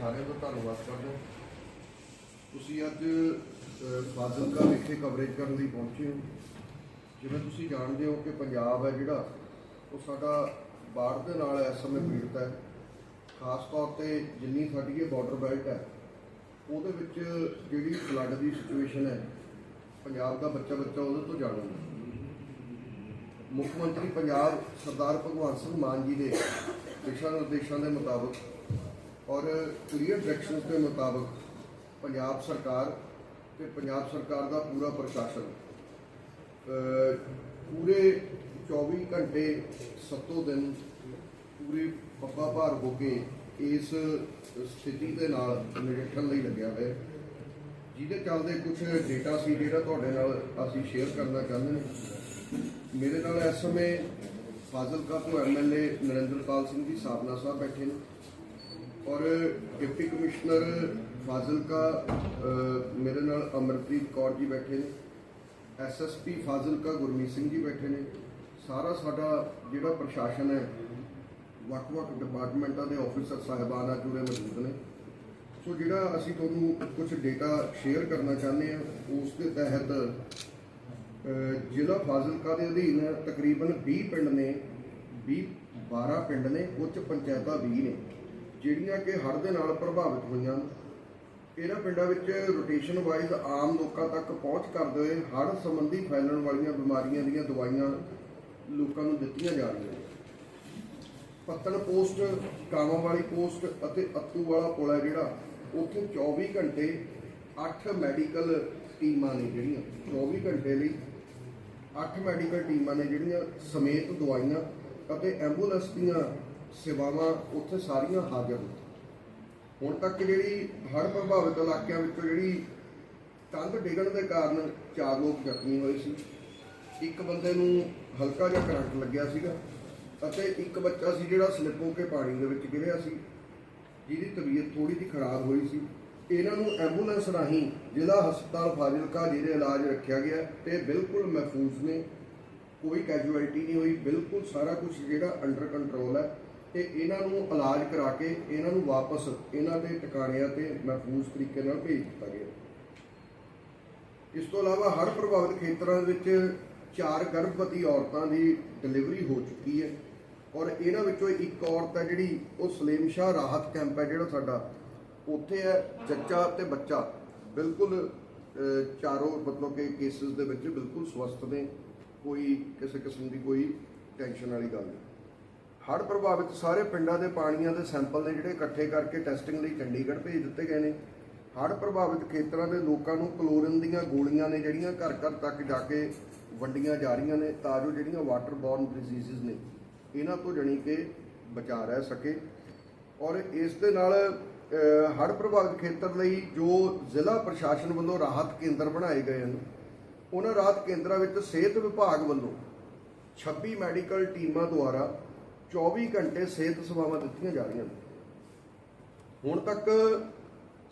ਸਾਰਿਆਂ ਦਾ ਧੰਨਵਾਦ ਕਰਦੇ ਹਾਂ। ਤੁਸੀਂ ਅੱਜ ਅ, ਫਾਜ਼ਿਲਕਾ ਵਿਖੇ ਕਵਰੇਜ ਕਰਨ ਲਈ ਪਹੁੰਚੇ ਹੋ। ਜਿਵੇਂ ਤੁਸੀਂ ਜਾਣਦੇ ਹੋ ਕਿ ਪੰਜਾਬ ਹੈ ਜਿਹੜਾ ਉਹ ਸਾਡਾ ਬਾੜ ਦੇ ਨਾਲ ਇਸ ਸਮੇਂ ਪੀੜਤ ਹੈ। ਖਾਸ ਤੌਰ ਤੇ ਜਿੰਨੀ ਸਾਡੀ ਇਹ ਬਾਰਡਰ ਬੈਲਟ ਹੈ ਉਹਦੇ ਵਿੱਚ ਜਿਹੜੀ ਫਲੱਡ ਦੀ ਸਿਚੁਏਸ਼ਨ ਹੈ ਪੰਜਾਬ ਦਾ ਬੱਚਾ ਬੱਚਾ ਉਹਦੇ ਤੋਂ ਜਾਣੂ ਹੈ। ਮੁੱਖ ਮੰਤਰੀ ਪੰਜਾਬ ਸਰਦਾਰ ਭਗਵੰਤ ਸਿੰਘ ਮਾਨ ਜੀ ਦੇ ਦਿਸ਼ਾ ਨਿਰਦੇਸ਼ਾਂ ਦੇ ਮੁਤਾਬਕ ਔਰ ਕਲੀਅਰ ਡਾਇਰੈਕਸ਼ਨਸ ਦੇ ਮੁਤਾਬਕ ਪੰਜਾਬ ਸਰਕਾਰ ਤੇ ਪੰਜਾਬ ਸਰਕਾਰ ਦਾ ਪੂਰਾ ਪ੍ਰਸ਼ਾਸਨ ਪੂਰੇ 24 ਘੰਟੇ ਸੱਤੋਂ ਦਿਨ ਪੂਰੇ ਪੱਪਾ ਭਾਰ ਹੋ ਕੇ ਇਸ ਸਥਿਤੀ ਦੇ ਨਾਲ ਨਜਿੱਠਣ ਲਈ ਲੱਗਿਆ ਹੋਇਆ ਜਿਹਦੇ ਚੱਲਦੇ ਕੁਝ ਡੇਟਾ ਸੀ, ਜਿਹੜਾ ਤੁਹਾਡੇ ਨਾਲ ਅਸੀਂ ਸ਼ੇਅਰ ਕਰਨਾ ਚਾਹੁੰਦੇ ਹਾਂ। ਮੇਰੇ ਨਾਲ ਇਸ ਸਮੇਂ ਫਾਜ਼ਿਲਕਾ ਤੋਂ ਐਮਐਲਏ ਨਰਿੰਦਰਪਾਲ ਸਿੰਘ ਜੀ, ਸਾਬਨਾ ਸਾਹਿਬ ਬੈਠੇ ਨੇ। ਔਰ ਡਿਪਟੀ ਕਮਿਸ਼ਨਰ ਫਾਜ਼ਿਲਕਾ ਮੇਰੇ ਨਾਲ ਅਮਰਪ੍ਰੀਤ ਕੌਰ ਜੀ ਬੈਠੇ ਨੇ। ਐਸਐਸਪੀ ਫਾਜ਼ਿਲਕਾ ਗੁਰਮੀਤ ਸਿੰਘ ਜੀ ਬੈਠੇ ਨੇ। ਸਾਰਾ ਸਾਡਾ ਜਿਹੜਾ ਪ੍ਰਸ਼ਾਸਨ ਹੈ ਵੱਖ-ਵੱਖ ਡਿਪਾਰਟਮੈਂਟਾਂ ਦੇ ਆਫੀਸਰ, ਸਾਹਿਬਾਨ ਆ, ਜੁੜੇ ਮੌਜੂਦ ਨੇ। ਸੋ ਜਿਹੜਾ ਅਸੀਂ ਤੁਹਾਨੂੰ ਕੁਝ ਡੇਟਾ ਸ਼ੇਅਰ ਕਰਨਾ ਚਾਹੁੰਦੇ ਹਾਂ, ਉਸ ਦੇ ਤਹਿਤ ਜ਼ਿਲ੍ਹਾ ਫਾਜ਼ਿਲਕਾ ਦੇ ਅਧੀਨ ਤਕਰੀਬਨ 20 ਪਿੰਡ ਨੇ 20 12 ਪਿੰਡ ਨੇ, ਉੱਚ ਪੰਚਾਇਤਾਂ 20 ਨੇ। ਜਿਹੜੀਆਂ ਕਿ ਹੜ੍ਹ ਦੇ ਨਾਲ ਪ੍ਰਭਾਵਿਤ ਹੋਈਆਂ ਹਨ। ਇਹਨਾਂ ਪਿੰਡਾਂ ਵਿੱਚ ਰੋਟੇਸ਼ਨ ਵਾਈਜ਼ ਆਮ ਲੋਕਾਂ ਤੱਕ ਪਹੁੰਚ ਕਰਦੇ ਹੋਏ ਹੜ੍ਹ ਸੰਬੰਧੀ ਫੈਲਣ ਵਾਲੀਆਂ ਬਿਮਾਰੀਆਂ ਦੀਆਂ ਦਵਾਈਆਂ ਲੋਕਾਂ ਨੂੰ ਦਿੱਤੀਆਂ ਜਾ ਰਹੀਆਂ ਨੇ ਪੱਤਣ ਪੋਸਟ ਕਾਵਾਂ ਵਾਲੀ ਪੋਸਟ ਅਤੇ ਅੱਤੂ ਵਾਲਾ ਪੁਲ ਹੈ ਜਿਹੜਾ, ਉੱਥੇ 24 ਘੰਟੇ 8 ਮੈਡੀਕਲ ਟੀਮਾਂ ਨੇ ਜਿਹੜੀਆਂ 24 ਘੰਟੇ ਲਈ 8 ਮੈਡੀਕਲ ਟੀਮਾਂ ਨੇ ਜਿਹੜੀਆਂ ਸਮੇਤ ਦਵਾਈਆਂ ਅਤੇ ਐਂਬੂਲੈਂਸ ਦੀਆਂ ਸੇਵਾਵਾਂ ਉੱਥੇ ਸਾਰੀਆਂ ਹਾਜ਼ਰ ਨੇ। ਹੁਣ ਤੱਕ ਜਿਹੜੀ ਹੜ੍ਹ ਪ੍ਰਭਾਵਿਤ ਇਲਾਕਿਆਂ ਵਿੱਚੋਂ ਜਿਹੜੀ ਕੰਧ ਡਿੱਗਣ ਦੇ ਕਾਰਨ ਚਾਰ ਲੋਕ ਜ਼ਖਮੀ ਹੋਏ ਸੀ। ਇੱਕ ਬੰਦੇ ਨੂੰ ਹਲਕਾ ਜਿਹਾ ਕਰੰਟ ਲੱਗਿਆ ਸੀਗਾ ਅਤੇ ਇੱਕ ਬੱਚਾ ਸੀ ਜਿਹੜਾ ਸਲਿੱਪ ਹੋ ਕੇ ਪਾਣੀ ਦੇ ਵਿੱਚ ਗਿਰਿਆ ਸੀ, ਜਿਹਦੀ ਤਬੀਅਤ ਥੋੜੀ ਜਿਹੀ ਖਰਾਬ ਹੋਈ ਸੀ। ਇਹਨਾਂ ਨੂੰ ਐਂਬੂਲੈਂਸ ਰਾਹੀਂ ਜ਼ਿਲ੍ਹਾ ਹਸਪਤਾਲ ਫਾਜ਼ਿਲਕਾ ਜਿਹੜੇ ਇਲਾਜ ਰੱਖਿਆ ਗਿਆ ਤੇ ਬਿਲਕੁਲ ਮਹਿਫੂਜ਼ ਨੇ। ਕੋਈ ਕੈਜੂਅਲਟੀ ਨਹੀਂ ਹੋਈ, ਬਿਲਕੁਲ ਸਾਰਾ ਕੁਝ ਜਿਹੜਾ ਅੰਡਰ ਕੰਟਰੋਲ ਹੈ। ਤੇ ਇਹਨਾਂ ਨੂੰ ਇਲਾਜ ਕਰਾ ਕੇ ਇਹਨਾਂ ਨੂੰ ਵਾਪਸ ਇਹਨਾਂ ਦੇ ਟਿਕਾਣਿਆਂ ਤੇ ਮਹਿਫੂਜ਼ ਤਰੀਕੇ ਨਾਲ ਭੇਜ ਦਿੱਤਾ ਗਿਆ। ਇਸ ਤੋਂ ਇਲਾਵਾ ਹਰ ਪ੍ਰਭਾਵਿਤ ਖੇਤਰਾਂ ਵਿੱਚ ਚਾਰ ਗਰਭਵਤੀ ਔਰਤਾਂ ਦੀ ਡਿਲੀਵਰੀ ਹੋ ਚੁੱਕੀ ਹੈ ਔਰ ਇਹਨਾਂ ਵਿੱਚੋਂ ਇੱਕ ਔਰਤ ਹੈ ਜਿਹੜੀ ਉਹ ਸਲੀਮ ਸ਼ਾਹ ਰਾਹਤ ਕੈਂਪ ਹੈ ਜਿਹੜਾ ਸਾਡਾ ਉੱਥੇ ਹੈ, ਜੱਚਾ ਤੇ ਬੱਚਾ। ਬਿਲਕੁਲ ਚਾਰੋਂ ਮਤਲਬ ਕਿ ਕੇਸਿਸ ਦੇ ਵਿੱਚ ਬਿਲਕੁਲ ਸਵਸਥ ਨੇ, ਕੋਈ ਕਿਸੇ ਕਿਸਮ ਦੀ ਕੋਈ ਟੈਨਸ਼ਨ ਵਾਲੀ ਗੱਲ ਨਹੀਂ। ਹੜ੍ਹ ਪ੍ਰਭਾਵਿਤ ਸਾਰੇ ਪਿੰਡਾਂ ਦੇ ਪਾਣੀਆਂ ਦੇ ਸੈਂਪਲ ਨੇ ਜਿਹੜੇ ਇਕੱਠੇ ਕਰਕੇ ਟੈਸਟਿੰਗ ਲਈ ਚੰਡੀਗੜ੍ਹ ਭੇਜ ਦਿੱਤੇ ਗਏ ਨੇ। ਹੜ੍ਹ ਪ੍ਰਭਾਵਿਤ ਖੇਤਰਾਂ ਦੇ ਲੋਕਾਂ ਨੂੰ ਕਲੋਰਿਨ ਦੀਆਂ ਗੋਲੀਆਂ ਨੇ ਜਿਹੜੀਆਂ ਘਰ ਘਰ ਤੱਕ ਜਾ ਕੇ ਵੰਡੀਆਂ ਜਾ ਰਹੀਆਂ ਨੇ, ਤਾਂ ਜੋ ਜਿਹੜੀਆਂ ਵਾਟਰ ਬੋਰਨ ਡਿਜ਼ੀਜ਼ਸ ਨੇ, ਇਹਨਾਂ ਤੋਂ ਜਣੀ ਕਿ ਬਚਾ ਰਹਿ ਸਕੇ। ਔਰ ਇਸ ਦੇ ਨਾਲ ਹੜ੍ਹ ਪ੍ਰਭਾਵਿਤ ਖੇਤਰ ਲਈ ਜੋ ਜ਼ਿਲ੍ਹਾ ਪ੍ਰਸ਼ਾਸਨ ਵੱਲੋਂ ਰਾਹਤ ਕੇਂਦਰ ਬਣਾਏ ਗਏ ਹਨ, ਉਹਨਾਂ ਰਾਹਤ ਕੇਂਦਰਾਂ ਵਿੱਚ ਸਿਹਤ ਵਿਭਾਗ ਵੱਲੋਂ 26 ਮੈਡੀਕਲ ਟੀਮਾਂ ਦੁਆਰਾ 24 ਘੰਟੇ ਸਿਹਤ ਸੇਵਾਵਾਂ ਦਿੱਤੀਆਂ ਜਾ ਰਹੀਆਂ ਨੇ। ਹੁਣ ਤੱਕ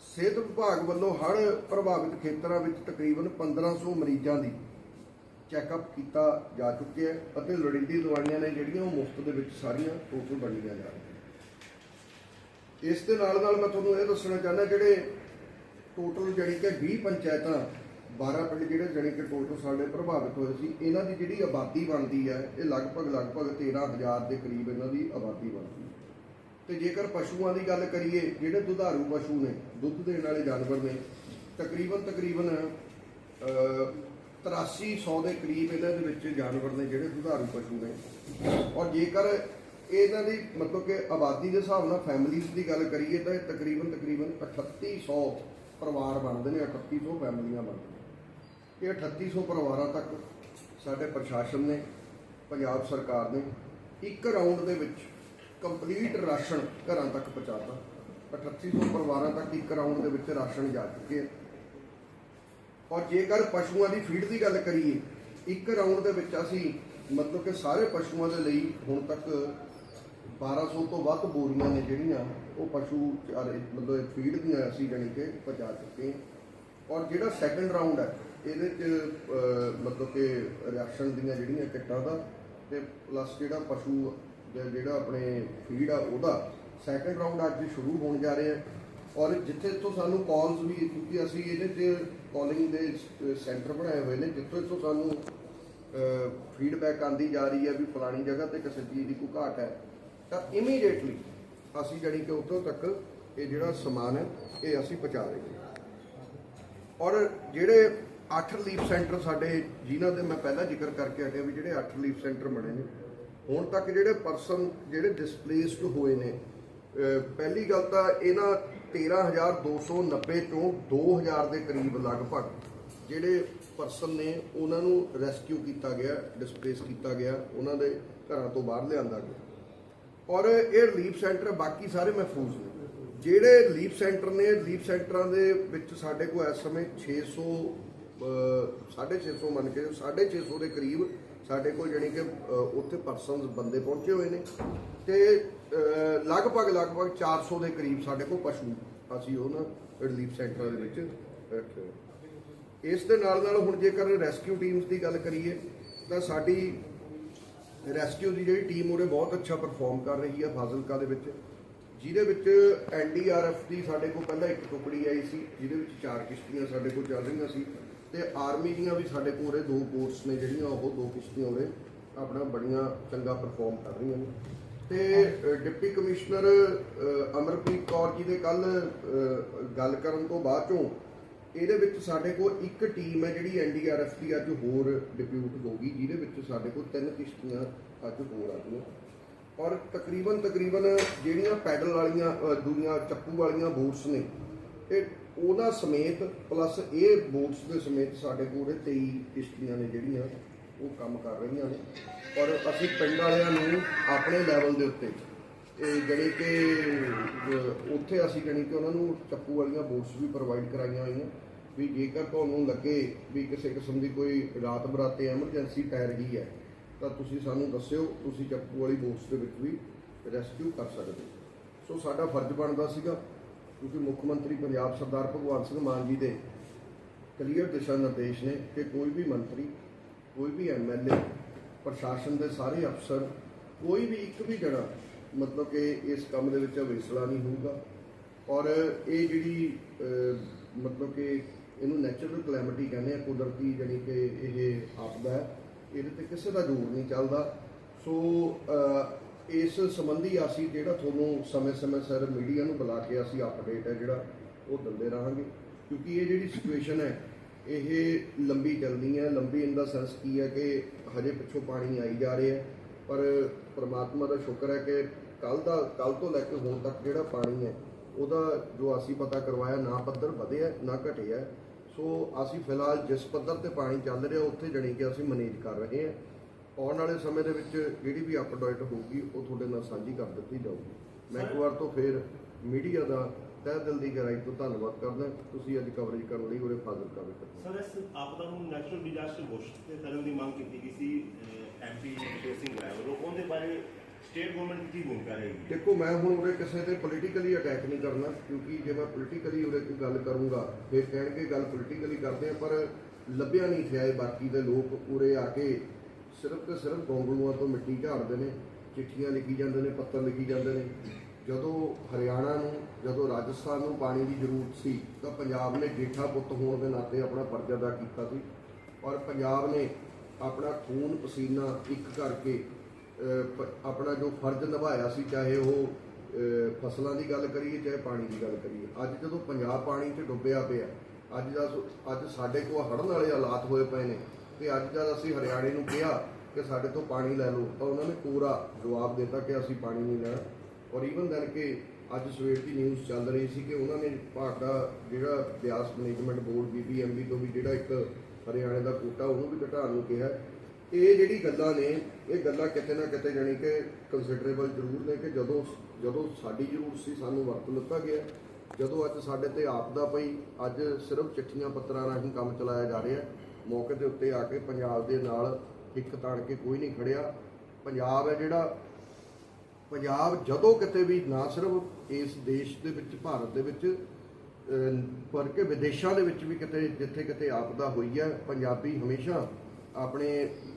ਸਿਹਤ ਵਿਭਾਗ ਵੱਲੋਂ ਹੜ੍ਹ ਪ੍ਰਭਾਵਿਤ ਖੇਤਰਾਂ ਵਿੱਚ ਤਕਰੀਬਨ 1500 ਮਰੀਜ਼ਾਂ ਦੀ ਚੈੱਕਅਪ ਕੀਤਾ ਜਾ ਚੁੱਕਿਆ ਹੈ ਅਤੇ ਲੋੜੀਂਦੀ ਦਵਾਈਆਂ ਨੇ ਜਿਹੜੀਆਂ ਉਹ ਮੁਫਤ ਦੇ ਵਿੱਚ ਸਾਰੀਆਂ ਟੋਟਲ ਵੰਡੀਆਂ ਜਾ ਰਹੀਆਂ ਇਸ ਦੇ ਨਾਲ ਨਾਲ ਮੈਂ ਤੁਹਾਨੂੰ ਇਹ ਦੱਸਣਾ ਚਾਹੁੰਦਾ ਜਿਹੜੇ ਟੋਟਲ ਜਿਹੜੀ ਕਿ 20 ਪੰਚਾਇਤਾਂ 12 ਪਿੰਡ ਜਿਹੜੇ ਜਿਹੜੇ ਕਿ ਟੋਟਲ ਸਾਡੇ ਪ੍ਰਭਾਵਿਤ ਹੋਏ ਸੀ ਇਹਨਾਂ ਦੀ ਜਿਹੜੀ ਆਬਾਦੀ ਬਣਦੀ ਹੈ ਇਹ ਲਗਭਗ ਲਗਭਗ 13000 ਦੇ ਕਰੀਬ ਇਹਨਾਂ ਦੀ ਆਬਾਦੀ ਬਣਦੀ ਹੈ। ਤੇ ਜੇਕਰ ਪਸ਼ੂਆਂ ਦੀ ਗੱਲ ਕਰੀਏ ਜਿਹੜੇ ਦੁਧਾਰੂ ਪਸ਼ੂ ਨੇ ਦੁੱਧ ਦੇਣ ਵਾਲੇ ਜਾਨਵਰ ਨੇ ਤਕਰੀਬਨ ਤਕਰੀਬਨ ਅਹ, 8300 ਦੇ ਕਰੀਬ ਇਹਨਾਂ ਦੇ ਵਿੱਚ ਜਾਨਵਰ ਨੇ ਜਿਹੜੇ ਦੁਧਾਰੂ ਪਸ਼ੂ ਨੇ। ਔਰ ਜੇਕਰ ਇਹਨਾਂ ਦੀ ਮਤਲਬ ਕਿ ਆਬਾਦੀ ਦੇ ਹਿਸਾਬ ਨਾਲ ਫੈਮਿਲੀਜ਼ ਦੀ ਗੱਲ ਕਰੀਏ ਤਾਂ ਇਹ ਤਕਰੀਬਨ ਤਕਰੀਬਨ 3800 ਪਰਿਵਾਰ ਬਣਦੇ ਨੇ 3800 ਫੈਮਲੀਆਂ ਬਣਦੀਆਂ ਇਹ 3800 ਪਰਿਵਾਰਾਂ ਤੱਕ ਸਾਡੇ ਪ੍ਰਸ਼ਾਸਨ ਨੇ, ਪੰਜਾਬ ਸਰਕਾਰ ਨੇ ਇੱਕ ਰਾਉਂਡ ਦੇ ਵਿੱਚ ਕੰਪਲੀਟ ਰਾਸ਼ਨ ਘਰਾਂ ਤੱਕ ਪਹੁੰਚਾਤਾ। 3800 ਪਰਿਵਾਰਾਂ ਤੱਕ ਇੱਕ ਰਾਉਂਡ ਦੇ ਵਿੱਚ ਰਾਸ਼ਨ ਜਾ ਚੁੱਕੇ ਹੈ ਔਰ ਜੇਕਰ ਪਸ਼ੂਆਂ ਦੀ ਫੀਡ ਦੀ ਗੱਲ ਕਰੀਏ, ਇੱਕ ਰਾਉਂਡ ਦੇ ਵਿੱਚ ਅਸੀਂ ਮਤਲਬ ਕਿ ਸਾਰੇ ਪਸ਼ੂਆਂ ਦੇ ਲਈ ਹੁਣ ਤੱਕ 1200 ਤੋਂ ਵੱਧ ਬੋਰੀਆਂ ਨੇ ਜਿਹੜੀਆਂ ਉਹ ਪਸ਼ੂ ਮਤਲਬ ਫੀਡ ਦੀਆਂ ਅਸੀਂ ਜਾਣੀ ਕਿ ਪਹੁੰਚਾ ਚੁੱਕੇ ਹਾਂ। ਔਰ ਜਿਹੜਾ ਸੈਕੰਡ ਰਾਉਂਡ ਹੈ ਇਹਦੇ ਚ ਅਹ, ਮਤਲਬ ਕਿ ਰਿਐਕਸ਼ਨ ਦੀਆਂ ਜਿਹੜੀਆਂ ਕਿੱਟਾਂ ਦਾ ਤੇ ਪਲੱਸ ਜਿਹੜਾ ਪਸ਼ੂ ਦਾ ਜਿਹੜਾ ਆਪਣੇ ਫੀਡ ਆ ਉਹਦਾ ਸੈਕੰਡ ਰਾਉਂਡ ਅੱਜ ਸ਼ੁਰੂ ਹੋਣ ਜਾ ਰਿਹਾ ਹੈ ਔਰ ਜਿੱਥੇ ਤੋਂ ਸਾਨੂੰ ਕਾਲਸ ਵੀ ਕਿਉਂਕਿ ਅਸੀਂ ਇਹਦੇ ਤੇ ਕਾਲਿੰਗ ਦੇ ਸੈਂਟਰ ਬਣਾਏ ਹੋਏ ਨੇ ਜਿੱਥੋਂ ਤੋਂ ਸਾਨੂੰ ਫੀਡਬੈਕ ਆਂਦੀ ਜਾ ਰਹੀ ਹੈ ਵੀ ਫਲਾਣੀ ਜਗ੍ਹਾ ਤੇ ਕਿਸੇ ਚੀਜ਼ ਦੀ ਕੋਈ ਘਾਟ ਹੈ। ਤਾਂ ਇਮੀਡੀਏਟਲੀ ਅਸੀਂ ਜਾਣੀ ਕਿ ਉੱਥੋਂ ਤੱਕ ਇਹ ਜਿਹੜਾ ਸਮਾਨ ਹੈ ਇਹ ਅਸੀਂ ਪਹੁੰਚਾ ਰਹੇ ਹਾਂ। ਔਰ ਜਿਹੜੇ ਅੱਠ ਰਿਲੀਫ ਸੈਂਟਰ ਸਾਡੇ ਜਿਨ੍ਹਾਂ ਦੇ ਮੈਂ ਪਹਿਲਾਂ ਜ਼ਿਕਰ ਕਰਕੇ ਹਟਿਆ ਵੀ ਜਿਹੜੇ ਅੱਠ ਰਿਲੀਫ ਸੈਂਟਰ ਬਣੇ ਨੇ। ਹੁਣ ਤੱਕ ਜਿਹੜੇ ਪਰਸਨ ਜਿਹੜੇ ਡਿਸਪਲੇਸਡ ਹੋਏ ਨੇ ਪਹਿਲੀ ਗੱਲ ਤਾਂ ਇਹਨਾਂ 13290 ਚੋਂ 2000 ਦੇ ਕਰੀਬ ਲਗਭਗ ਜਿਹੜੇ ਪਰਸਨ ਨੇ ਉਹਨਾਂ ਨੂੰ ਰੈਸਕਿਊ ਕੀਤਾ ਗਿਆ ਡਿਸਪਲੇਸ ਕੀਤਾ ਗਿਆ ਉਹਨਾਂ ਦੇ ਘਰਾਂ ਤੋਂ ਬਾਹਰ ਲਿਆਂਦਾ ਗਿਆ। ਔਰ ਇਹ ਰਿਲੀਫ ਸੈਂਟਰ ਬਾਕੀ ਸਾਰੇ ਮਹਿਫੂਜ਼ ਨੇ। ਜਿਹੜੇ ਰਿਲੀਫ ਸੈਂਟਰ ਨੇ ਰਿਲੀਫ ਸੈਂਟਰਾਂ ਦੇ ਵਿੱਚ ਸਾਡੇ ਕੋਲ ਇਸ ਸਮੇਂ 600 ਅਹ, 650 ਮੰਨ ਕੇ 650 ਦੇ ਕਰੀਬ ਸਾਡੇ ਕੋਲ ਜਾਣੀ ਕਿ ਉੱਥੇ ਪਰਸਨਸ ਬੰਦੇ ਪਹੁੰਚੇ ਹੋਏ ਨੇ। ਤੇ ਅਹ, ਲਗਭਗ ਲਗਭਗ 400 ਦੇ ਕਰੀਬ ਸਾਡੇ ਕੋਲ ਪਸ਼ੂ ਅਸੀਂ ਉਹਨਾਂ ਰਿਲੀਫ ਸੈਂਟਰਾਂ ਦੇ ਵਿੱਚ ਰੱਖੇ ਹੋਏ। ਇਸ ਦੇ ਨਾਲ ਨਾਲ ਹੁਣ ਜੇਕਰ ਰੈਸਕਿਊ ਟੀਮਸ ਦੀ ਗੱਲ ਕਰੀਏ ਤਾਂ ਸਾਡੀ ਰੈਸਕਿਊ ਦੀ ਜਿਹੜੀ ਟੀਮ ਉਹਨੇ ਬਹੁਤ ਅੱਛਾ ਪਰਫਾਰਮ ਕਰ ਰਹੀ ਹੈ ਫਾਜ਼ਿਲਕਾ ਦੇ ਵਿੱਚ। ਜਿਹਦੇ ਵਿੱਚ ਐਨਡੀਆਰਐਫ ਦੀ ਸਾਡੇ ਕੋਲ ਪਹਿਲਾਂ ਇੱਕ ਟੁਕੜੀ ਆਈ ਸੀ ਜਿਹਦੇ ਵਿੱਚ ਚਾਰ ਕਿਸ਼ਤੀਆਂ ਸਾਡੇ ਕੋਲ ਚੱਲ ਰਹੀਆਂ ਸੀ। ਤੇ ਆਰਮੀ ਦੀਆਂ ਵੀ ਸਾਡੇ ਕੋਲ ਉਰੇ ਦੋ ਬੋਟਸ ਨੇ ਜਿਹੜੀਆਂ ਉਹ ਦੋ ਕਿਸ਼ਤੀਆਂ ਉਰੇ ਆਪਣਾ ਬੜੀਆਂ ਚੰਗਾ ਪਰਫਾਰਮ ਕਰ ਰਹੀਆਂ ਨੇ। ਤੇ ਡਿਪਟੀ ਕਮਿਸ਼ਨਰ ਅਮਰਪ੍ਰੀਤ ਕੌਰ ਜੀ ਦੇ ਕੱਲ ਗੱਲ ਕਰਨ ਤੋਂ ਬਾਅਦ ਚੋਂ ਇਹਦੇ ਵਿੱਚ ਸਾਡੇ ਕੋਲ ਇੱਕ ਟੀਮ ਹੈ ਜਿਹੜੀ ਐਨਡੀਆਰਐਫ ਦੀ ਅੱਜ ਹੋਰ ਡਿਪਿਊਟ ਹੋ ਗਈ ਜਿਹਦੇ ਵਿੱਚ ਸਾਡੇ ਕੋਲ ਤਿੰਨ ਕਿਸ਼ਤੀਆਂ ਅੱਜ ਹੋਰ ਆ ਗਈਆਂ। ਔਰ ਤਕਰੀਬਨ ਤਕਰੀਬਨ ਜਿਹੜੀਆਂ ਪੈਡਲ ਵਾਲੀਆਂ ਦੂਰੀਆਂ, ਚੱਪੂ ਵਾਲੀਆਂ ਬੋਟਸ ਨੇ, ਇਹ ਉਹਨਾਂ ਸਮੇਤ ਪਲੱਸ ਇਹ ਬੋਟਸ ਦੇ ਸਮੇਤ ਸਾਡੇ ਕੋਲ ਇਹ 23 ਕਿਸ਼ਤੀਆਂ ਨੇ ਜਿਹੜੀਆਂ ਉਹ ਕੰਮ ਕਰ ਰਹੀਆਂ ਨੇ। ਔਰ ਅਸੀਂ ਪਿੰਡ ਵਾਲਿਆਂ ਨੂੰ ਆਪਣੇ ਲੈਵਲ ਦੇ ਉੱਤੇ, ਇਹ ਜਿਹੜੀ ਕਿ ਉੱਥੇ ਅਸੀਂ ਜਾਣੀ ਕਿ ਉਹਨਾਂ ਨੂੰ ਚੱਪੂ ਵਾਲੀਆਂ ਬੋਟਸ ਵੀ ਪ੍ਰੋਵਾਈਡ ਕਰਾਈਆਂ ਹੋਈਆਂ। ਵੀ ਜੇਕਰ ਤੁਹਾਨੂੰ ਲੱਗੇ ਵੀ ਕਿਸੇ ਕਿਸਮ ਦੀ ਕੋਈ ਰਾਤ ਬਰਾਤੇ ਐਮਰਜੈਂਸੀ ਪੈ ਰਹੀ ਹੈ, ਤਾਂ ਤੁਸੀਂ ਸਾਨੂੰ ਦੱਸਿਓ, ਤੁਸੀਂ ਚੱਪੂ ਵਾਲੀ ਬੋਟਸ ਦੇ ਵਿੱਚ ਵੀ ਰੈਸਕਿਊ ਕਰ ਸਕਦੇ ਹੋ। ਸੋ ਸਾਡਾ ਫਰਜ਼ ਬਣਦਾ ਸੀਗਾ ਕਿਉਂਕਿ ਮੁੱਖ ਮੰਤਰੀ ਪੰਜਾਬ ਸਰਦਾਰ ਭਗਵੰਤ ਸਿੰਘ ਮਾਨ ਜੀ ਦੇ ਕਲੀਅਰ ਦਿਸ਼ਾ ਨਿਰਦੇਸ਼ ਨੇ ਕਿ ਕੋਈ ਵੀ ਮੰਤਰੀ, ਕੋਈ ਵੀ ਐਮਐਲਏ ਪ੍ਰਸ਼ਾਸਨ ਦੇ ਸਾਰੇ ਅਫਸਰ, ਕੋਈ ਵੀ ਇੱਕ ਵੀ ਜਣਾ, ਮਤਲਬ ਕਿ ਇਸ ਕੰਮ ਦੇ ਵਿੱਚ ਅਵੇਸਲਾ ਨਹੀਂ ਹੋਊਗਾ। ਔਰ ਇਹ ਜਿਹੜੀ ਮਤਲਬ ਕਿ ਇਹਨੂੰ ਨੈਚੁਰਲ ਕਲੈਮਿਟੀ ਕਹਿੰਦੇ ਆ, ਕੁਦਰਤੀ ਜਾਨੀ ਕਿ ਇਹ ਆਪਦਾ ਹੈ, ਇਹਦੇ ਤੇ ਕਿਸੇ ਦਾ ਜ਼ੋਰ ਨਹੀਂ ਚੱਲਦਾ। ਸੋ ਇਸ ਸੰਬੰਧੀ ਅਸੀਂ ਜਿਹੜਾ ਤੁਹਾਨੂੰ ਸਮੇਂ-ਸਮੇਂ ਸਿਰ ਮੀਡੀਆ ਨੂੰ ਬੁਲਾ ਕੇ ਅਸੀਂ ਅਪਡੇਟ ਹੈ ਜਿਹੜਾ, ਉਹ ਦਿੰਦੇ ਰਹਾਂਗੇ। ਕਿਉਂਕਿ ਇਹ ਜਿਹੜੀ ਸਿਚੁਏਸ਼ਨ ਹੈ, ਇਹ ਲੰਬੀ ਚੱਲਣੀ ਹੈ। ਲੰਬੀ ਇਨ ਦਾ ਸੈਂਸ ਕੀ ਹੈ ਕਿ ਹਜੇ ਪਿੱਛੋਂ ਪਾਣੀ ਆਈ ਜਾ ਰਿਹਾ ਹੈ। ਪਰ ਪ੍ਰਮਾਤਮਾ ਦਾ ਸ਼ੁਕਰ ਹੈ ਕਿ ਕੱਲ ਦਾ ਕੱਲ ਤੋਂ ਲੈ ਕੇ ਹੁਣ ਤੱਕ ਜਿਹੜਾ ਪਾਣੀ ਹੈ, ਉਹਦਾ ਜੋ ਅਸੀਂ ਪਤਾ ਕਰਵਾਇਆ, ਨਾ ਪੱਧਰ ਵਧਿਆ, ਨਾ ਘਟਿਆ। ਸੋ ਅਸੀਂ ਫਿਲਹਾਲ ਜਿਸ ਪੱਧਰ ਤੇ ਪਾਣੀ ਚੱਲ ਰਿਹਾ, ਉੱਥੇ ਜਣੀ ਕਿ ਅਸੀਂ ਮੈਨੇਜ ਕਰ ਰਹੇ ਹਾਂ। ਆਉਣ ਵਾਲੇ ਸਮੇਂ ਦੇ ਵਿੱਚ ਜਿਹੜੀ ਵੀ ਅਪਡੇਟ ਹੋਊਗੀ ਉਹ ਤੁਹਾਡੇ ਨਾਲ ਸਾਂਝੀ ਕਰ ਦਿੱਤੀ ਜਾਊਗੀ। ਮੈਂ ਇੱਕ ਵਾਰ ਤੋਂ ਫੇਰ ਮੀਡੀਆ ਦਾ ਤਹਿ ਦਿਲ ਦੀ ਗਹਿਰਾਈ ਤੋਂ ਧੰਨਵਾਦ ਕਰਦਾ। ਤੁਸੀਂ ਅੱਜ ਕਵਰੇਜ ਕਰਨ ਲਈ ਉਰੇ ਫਾਜ਼ਲ ਕਰ ਰਹੇ ਸਰ ਇਸ ਆਪਦਾ ਨੂੰ ਨੈਚੁਰਲ ਡਿਜ਼ਾਸਟਰ ਘੋਸ਼ਿਤ ਕਰਨ ਦੀ ਮੰਗ ਕੀਤੀ ਗਈ ਸੀ ਐਮਪੀ ਸਿੰਘ ਰਾਏ ਵੱਲੋਂ। ਉਹਦੇ ਬਾਰੇ ਸਟੇਟ ਗਵਰਨਮੈਂਟ ਦੀ ਭੂਮਿਕਾ ਰਹੇਗੀ? ਦੇਖੋ ਮੈਂ ਹੁਣ ਉਰੇ ਕਿਸੇ ਤੇ ਪੋਲੀਟੀਕਲੀ ਅਟੈਕ ਨਹੀਂ ਕਰਨਾ ਕਿਉਂਕਿ ਜੇ ਮੈਂ ਪੋਲੀਟੀਕਲੀ ਉਰੇ ਕੋਈ ਗੱਲ ਕਰੂੰਗਾ ਫਿਰ ਕਹਿਣਗੇ ਗੱਲ ਪੋਲੀਟੀਕਲੀ ਕਰਦੇ ਆ ਪਰ ਲੱਭਿਆ ਨਹੀਂ ਇਹ ਬਾਕੀ ਦੇ ਲੋਕ ਉਰੇ ਆ ਕੇ ਸਿਰਫ ਤੇ ਸਿਰਫ ਗੋਂਗਲੂਆਂ ਤੋਂ ਮਿੱਟੀ ਝਾੜਦੇ ਨੇ, ਚਿੱਠੀਆਂ ਲਿਖੀ ਜਾਂਦੇ ਨੇ, ਪੱਤਰ ਲਿਖੀ ਜਾਂਦੇ ਨੇ। ਜਦੋਂ ਹਰਿਆਣਾ ਨੂੰ, ਜਦੋਂ ਰਾਜਸਥਾਨ ਨੂੰ ਪਾਣੀ ਦੀ ਜ਼ਰੂਰਤ ਸੀ, ਤਾਂ ਪੰਜਾਬ ਨੇ ਜੇਠਾ ਪੁੱਤ ਹੋਣ ਦੇ ਨਾਤੇ ਆਪਣਾ ਫਰਜ਼ ਅਦਾ ਕੀਤਾ ਸੀ। ਔਰ ਪੰਜਾਬ ਨੇ ਆਪਣਾ ਖੂਨ ਪਸੀਨਾ ਇੱਕ ਕਰਕੇ ਆਪਣਾ ਜੋ ਫਰਜ਼ ਨਿਭਾਇਆ ਸੀ, ਚਾਹੇ ਉਹ ਫਸਲਾਂ ਦੀ ਗੱਲ ਕਰੀਏ, ਚਾਹੇ ਪਾਣੀ ਦੀ ਗੱਲ ਕਰੀਏ। ਅੱਜ ਜਦੋਂ ਪੰਜਾਬ ਪਾਣੀ 'ਚ ਡੁੱਬਿਆ ਪਿਆ, ਅੱਜ ਦਾ ਸੋ- ਅੱਜ ਸਾਡੇ ਕੋਲ ਹੜਨ ਵਾਲੇ ਹਾਲਾਤ ਹੋਏ ਪਏ ਨੇ ਤੇ ਅੱਜ ਜਦ ਅਸੀਂ ਹਰਿਆਣੇ ਨੂੰ ਕਿਹਾ ਕਿ ਸਾਡੇ ਤੋਂ ਪਾਣੀ ਲੈ ਲਓ, ਤਾਂ ਉਹਨਾਂ ਨੇ ਪੂਰਾ ਜਵਾਬ ਦਿੱਤਾ ਕਿ ਅਸੀਂ ਪਾਣੀ ਨਹੀਂ ਲੈਣਾ। ਔਰ ਈਵਨ ਦਨ ਕਿ ਅੱਜ ਸਵੇਰ ਦੀ ਨਿਊਜ਼ ਚੱਲ ਰਹੀ ਸੀ ਕਿ ਉਹਨਾਂ ਨੇ ਭਾਰਤ ਦਾ ਜਿਹੜਾ ਬਿਆਸ ਮੈਨੇਜਮੈਂਟ ਬੋਰਡ ਬੀਬੀਐਮਬੀ ਤੋਂ ਵੀ ਜਿਹੜਾ ਇੱਕ ਹਰਿਆਣੇ ਦਾ ਕੋਟਾ, ਉਹਨੂੰ ਵੀ ਘਟਾਉਣ ਨੂੰ ਕਿਹਾ। ਇਹ ਜਿਹੜੀ ਗੱਲਾਂ ਨੇ, ਇਹ ਗੱਲਾਂ ਕਿਤੇ ਨਾ ਕਿਤੇ ਜਾਣੀ ਕਿ ਕੰਸੀਡਰੇਬਲ ਜ਼ਰੂਰ ਨੇ ਕਿ ਜਦੋਂ ਜਦੋਂ ਸਾਡੀ ਜ਼ਰੂਰਤ ਸੀ, ਸਾਨੂੰ ਵਰਤ ਲਿੱਤਾ ਗਿਆ। ਜਦੋਂ ਅੱਜ ਸਾਡੇ ਤੇ ਆਪਦਾ ਪਈ, ਅੱਜ ਸਿਰਫ ਚਿੱਠੀਆਂ ਪੱਤਰਾਂ ਰਾਹੀਂ ਕੰਮ ਚਲਾਇਆ ਜਾ ਰਿਹਾ। ਮੌਕੇ ਦੇ ਉੱਤੇ ਆ ਕੇ ਪੰਜਾਬ ਦੇ ਨਾਲ ਇੱਕ ਤਣ ਕੇ ਕੋਈ ਨਹੀਂ ਖੜਿਆ। ਪੰਜਾਬ ਹੈ ਜਿਹੜਾ ਪੰਜਾਬ ਜਦੋਂ ਕਿਤੇ ਵੀ ਨਾ ਸਿਰਫ ਇਸ ਦੇਸ਼ ਦੇ ਵਿੱਚ ਭਾਰਤ ਦੇ ਵਿੱਚ ਅਹ, ਪਰ ਕਿ ਵਿਦੇਸ਼ਾਂ ਦੇ ਵਿੱਚ ਵੀ ਕਿਤੇ ਜਿੱਥੇ ਕਿਤੇ ਆਪਦਾ ਹੋਈ ਹੈ ਪੰਜਾਬੀ ਹਮੇਸ਼ਾ ਆਪਣੇ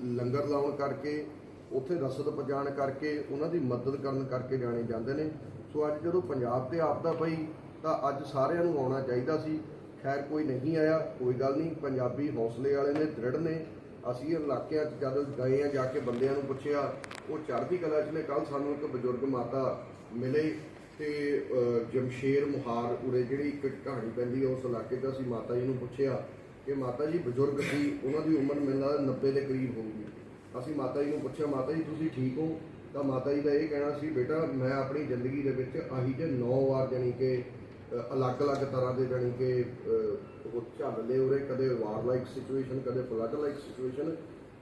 ਲੰਗਰ ਲਾਉਣ ਕਰਕੇ ਉੱਥੇ ਰਸਦ ਪਹੁੰਚਾਉਣ ਕਰਕੇ ਉਹਨਾਂ ਦੀ ਮਦਦ ਕਰਨ ਕਰਕੇ ਜਾਣੇ ਜਾਂਦੇ ਨੇ। ਸੋ ਅੱਜ ਜਦੋਂ ਪੰਜਾਬ ਤੇ ਆਪਦਾ ਪਈ ਤਾਂ ਅੱਜ ਸਾਰਿਆਂ ਨੂੰ ਆਉਣਾ ਚਾਹੀਦਾ ਸੀ। ਖੈਰ ਕੋਈ ਨਹੀਂ ਆਇਆ, ਕੋਈ ਗੱਲ ਨਹੀਂ, ਪੰਜਾਬੀ ਹੌਸਲੇ ਵਾਲੇ ਨੇ, ਦ੍ਰਿੜ ਨੇ। ਅਸੀਂ ਇਲਾਕਿਆਂ 'ਚ ਜਦ ਗਏ ਆ, ਜਾ ਕੇ ਬੰਦਿਆਂ ਨੂੰ ਪੁੱਛਿਆ, ਉਹ ਚੜ੍ਹਦੀ ਕਲਾ 'ਚ ਨੇ ਕੱਲ ਸਾਨੂੰ ਇੱਕ ਬਜ਼ੁਰਗ ਮਾਤਾ ਮਿਲੇ ਤੇ ਜਮਸ਼ੇਰ ਮੁਹਾਰ ਉਰੇ ਜਿਹੜੀ ਇੱਕ ਕਹਾਣੀ ਪੈਂਦੀ ਉਸ ਇਲਾਕੇ 'ਚ ਅਸੀਂ ਮਾਤਾ ਜੀ ਨੂੰ ਪੁੱਛਿਆ ਕਿ ਮਾਤਾ ਜੀ, ਬਜ਼ੁਰਗ ਸੀ, ਉਹਨਾਂ ਦੀ ਉਮਰ ਮੈਨੂੰ ਲੱਗਦਾ 90 ਦੇ ਕਰੀਬ ਹੋਊਗੀ। ਅਸੀਂ ਮਾਤਾ ਜੀ ਨੂੰ ਪੁੱਛਿਆ, ਮਾਤਾ ਜੀ, ਤੁਸੀਂ ਠੀਕ ਹੋ? ਤਾਂ ਮਾਤਾ ਜੀ ਦਾ ਇਹ ਕਹਿਣਾ ਸੀ, ਬੇਟਾ, ਮੈਂ ਆਪਣੀ ਜ਼ਿੰਦਗੀ ਦੇ ਵਿੱਚ ਆਹੀ ਜੇ 9 ਵਾਰ ਜਾਣੀ ਕਿ ਅਲੱਗ-ਅਲੱਗ ਤਰ੍ਹਾਂ ਦੇ ਜਾਣੀ ਕਿ ਉਹ ਝੱਲ ਲਏ ਉਰੇ ਕਦੇ ਵਾਰ ਲਾਈਕ ਸਿਚੁਏਸ਼ਨ ਕਦੇ ਫਲੱਡ ਲਾਈਕ ਸਿਚੁਏਸ਼ਨ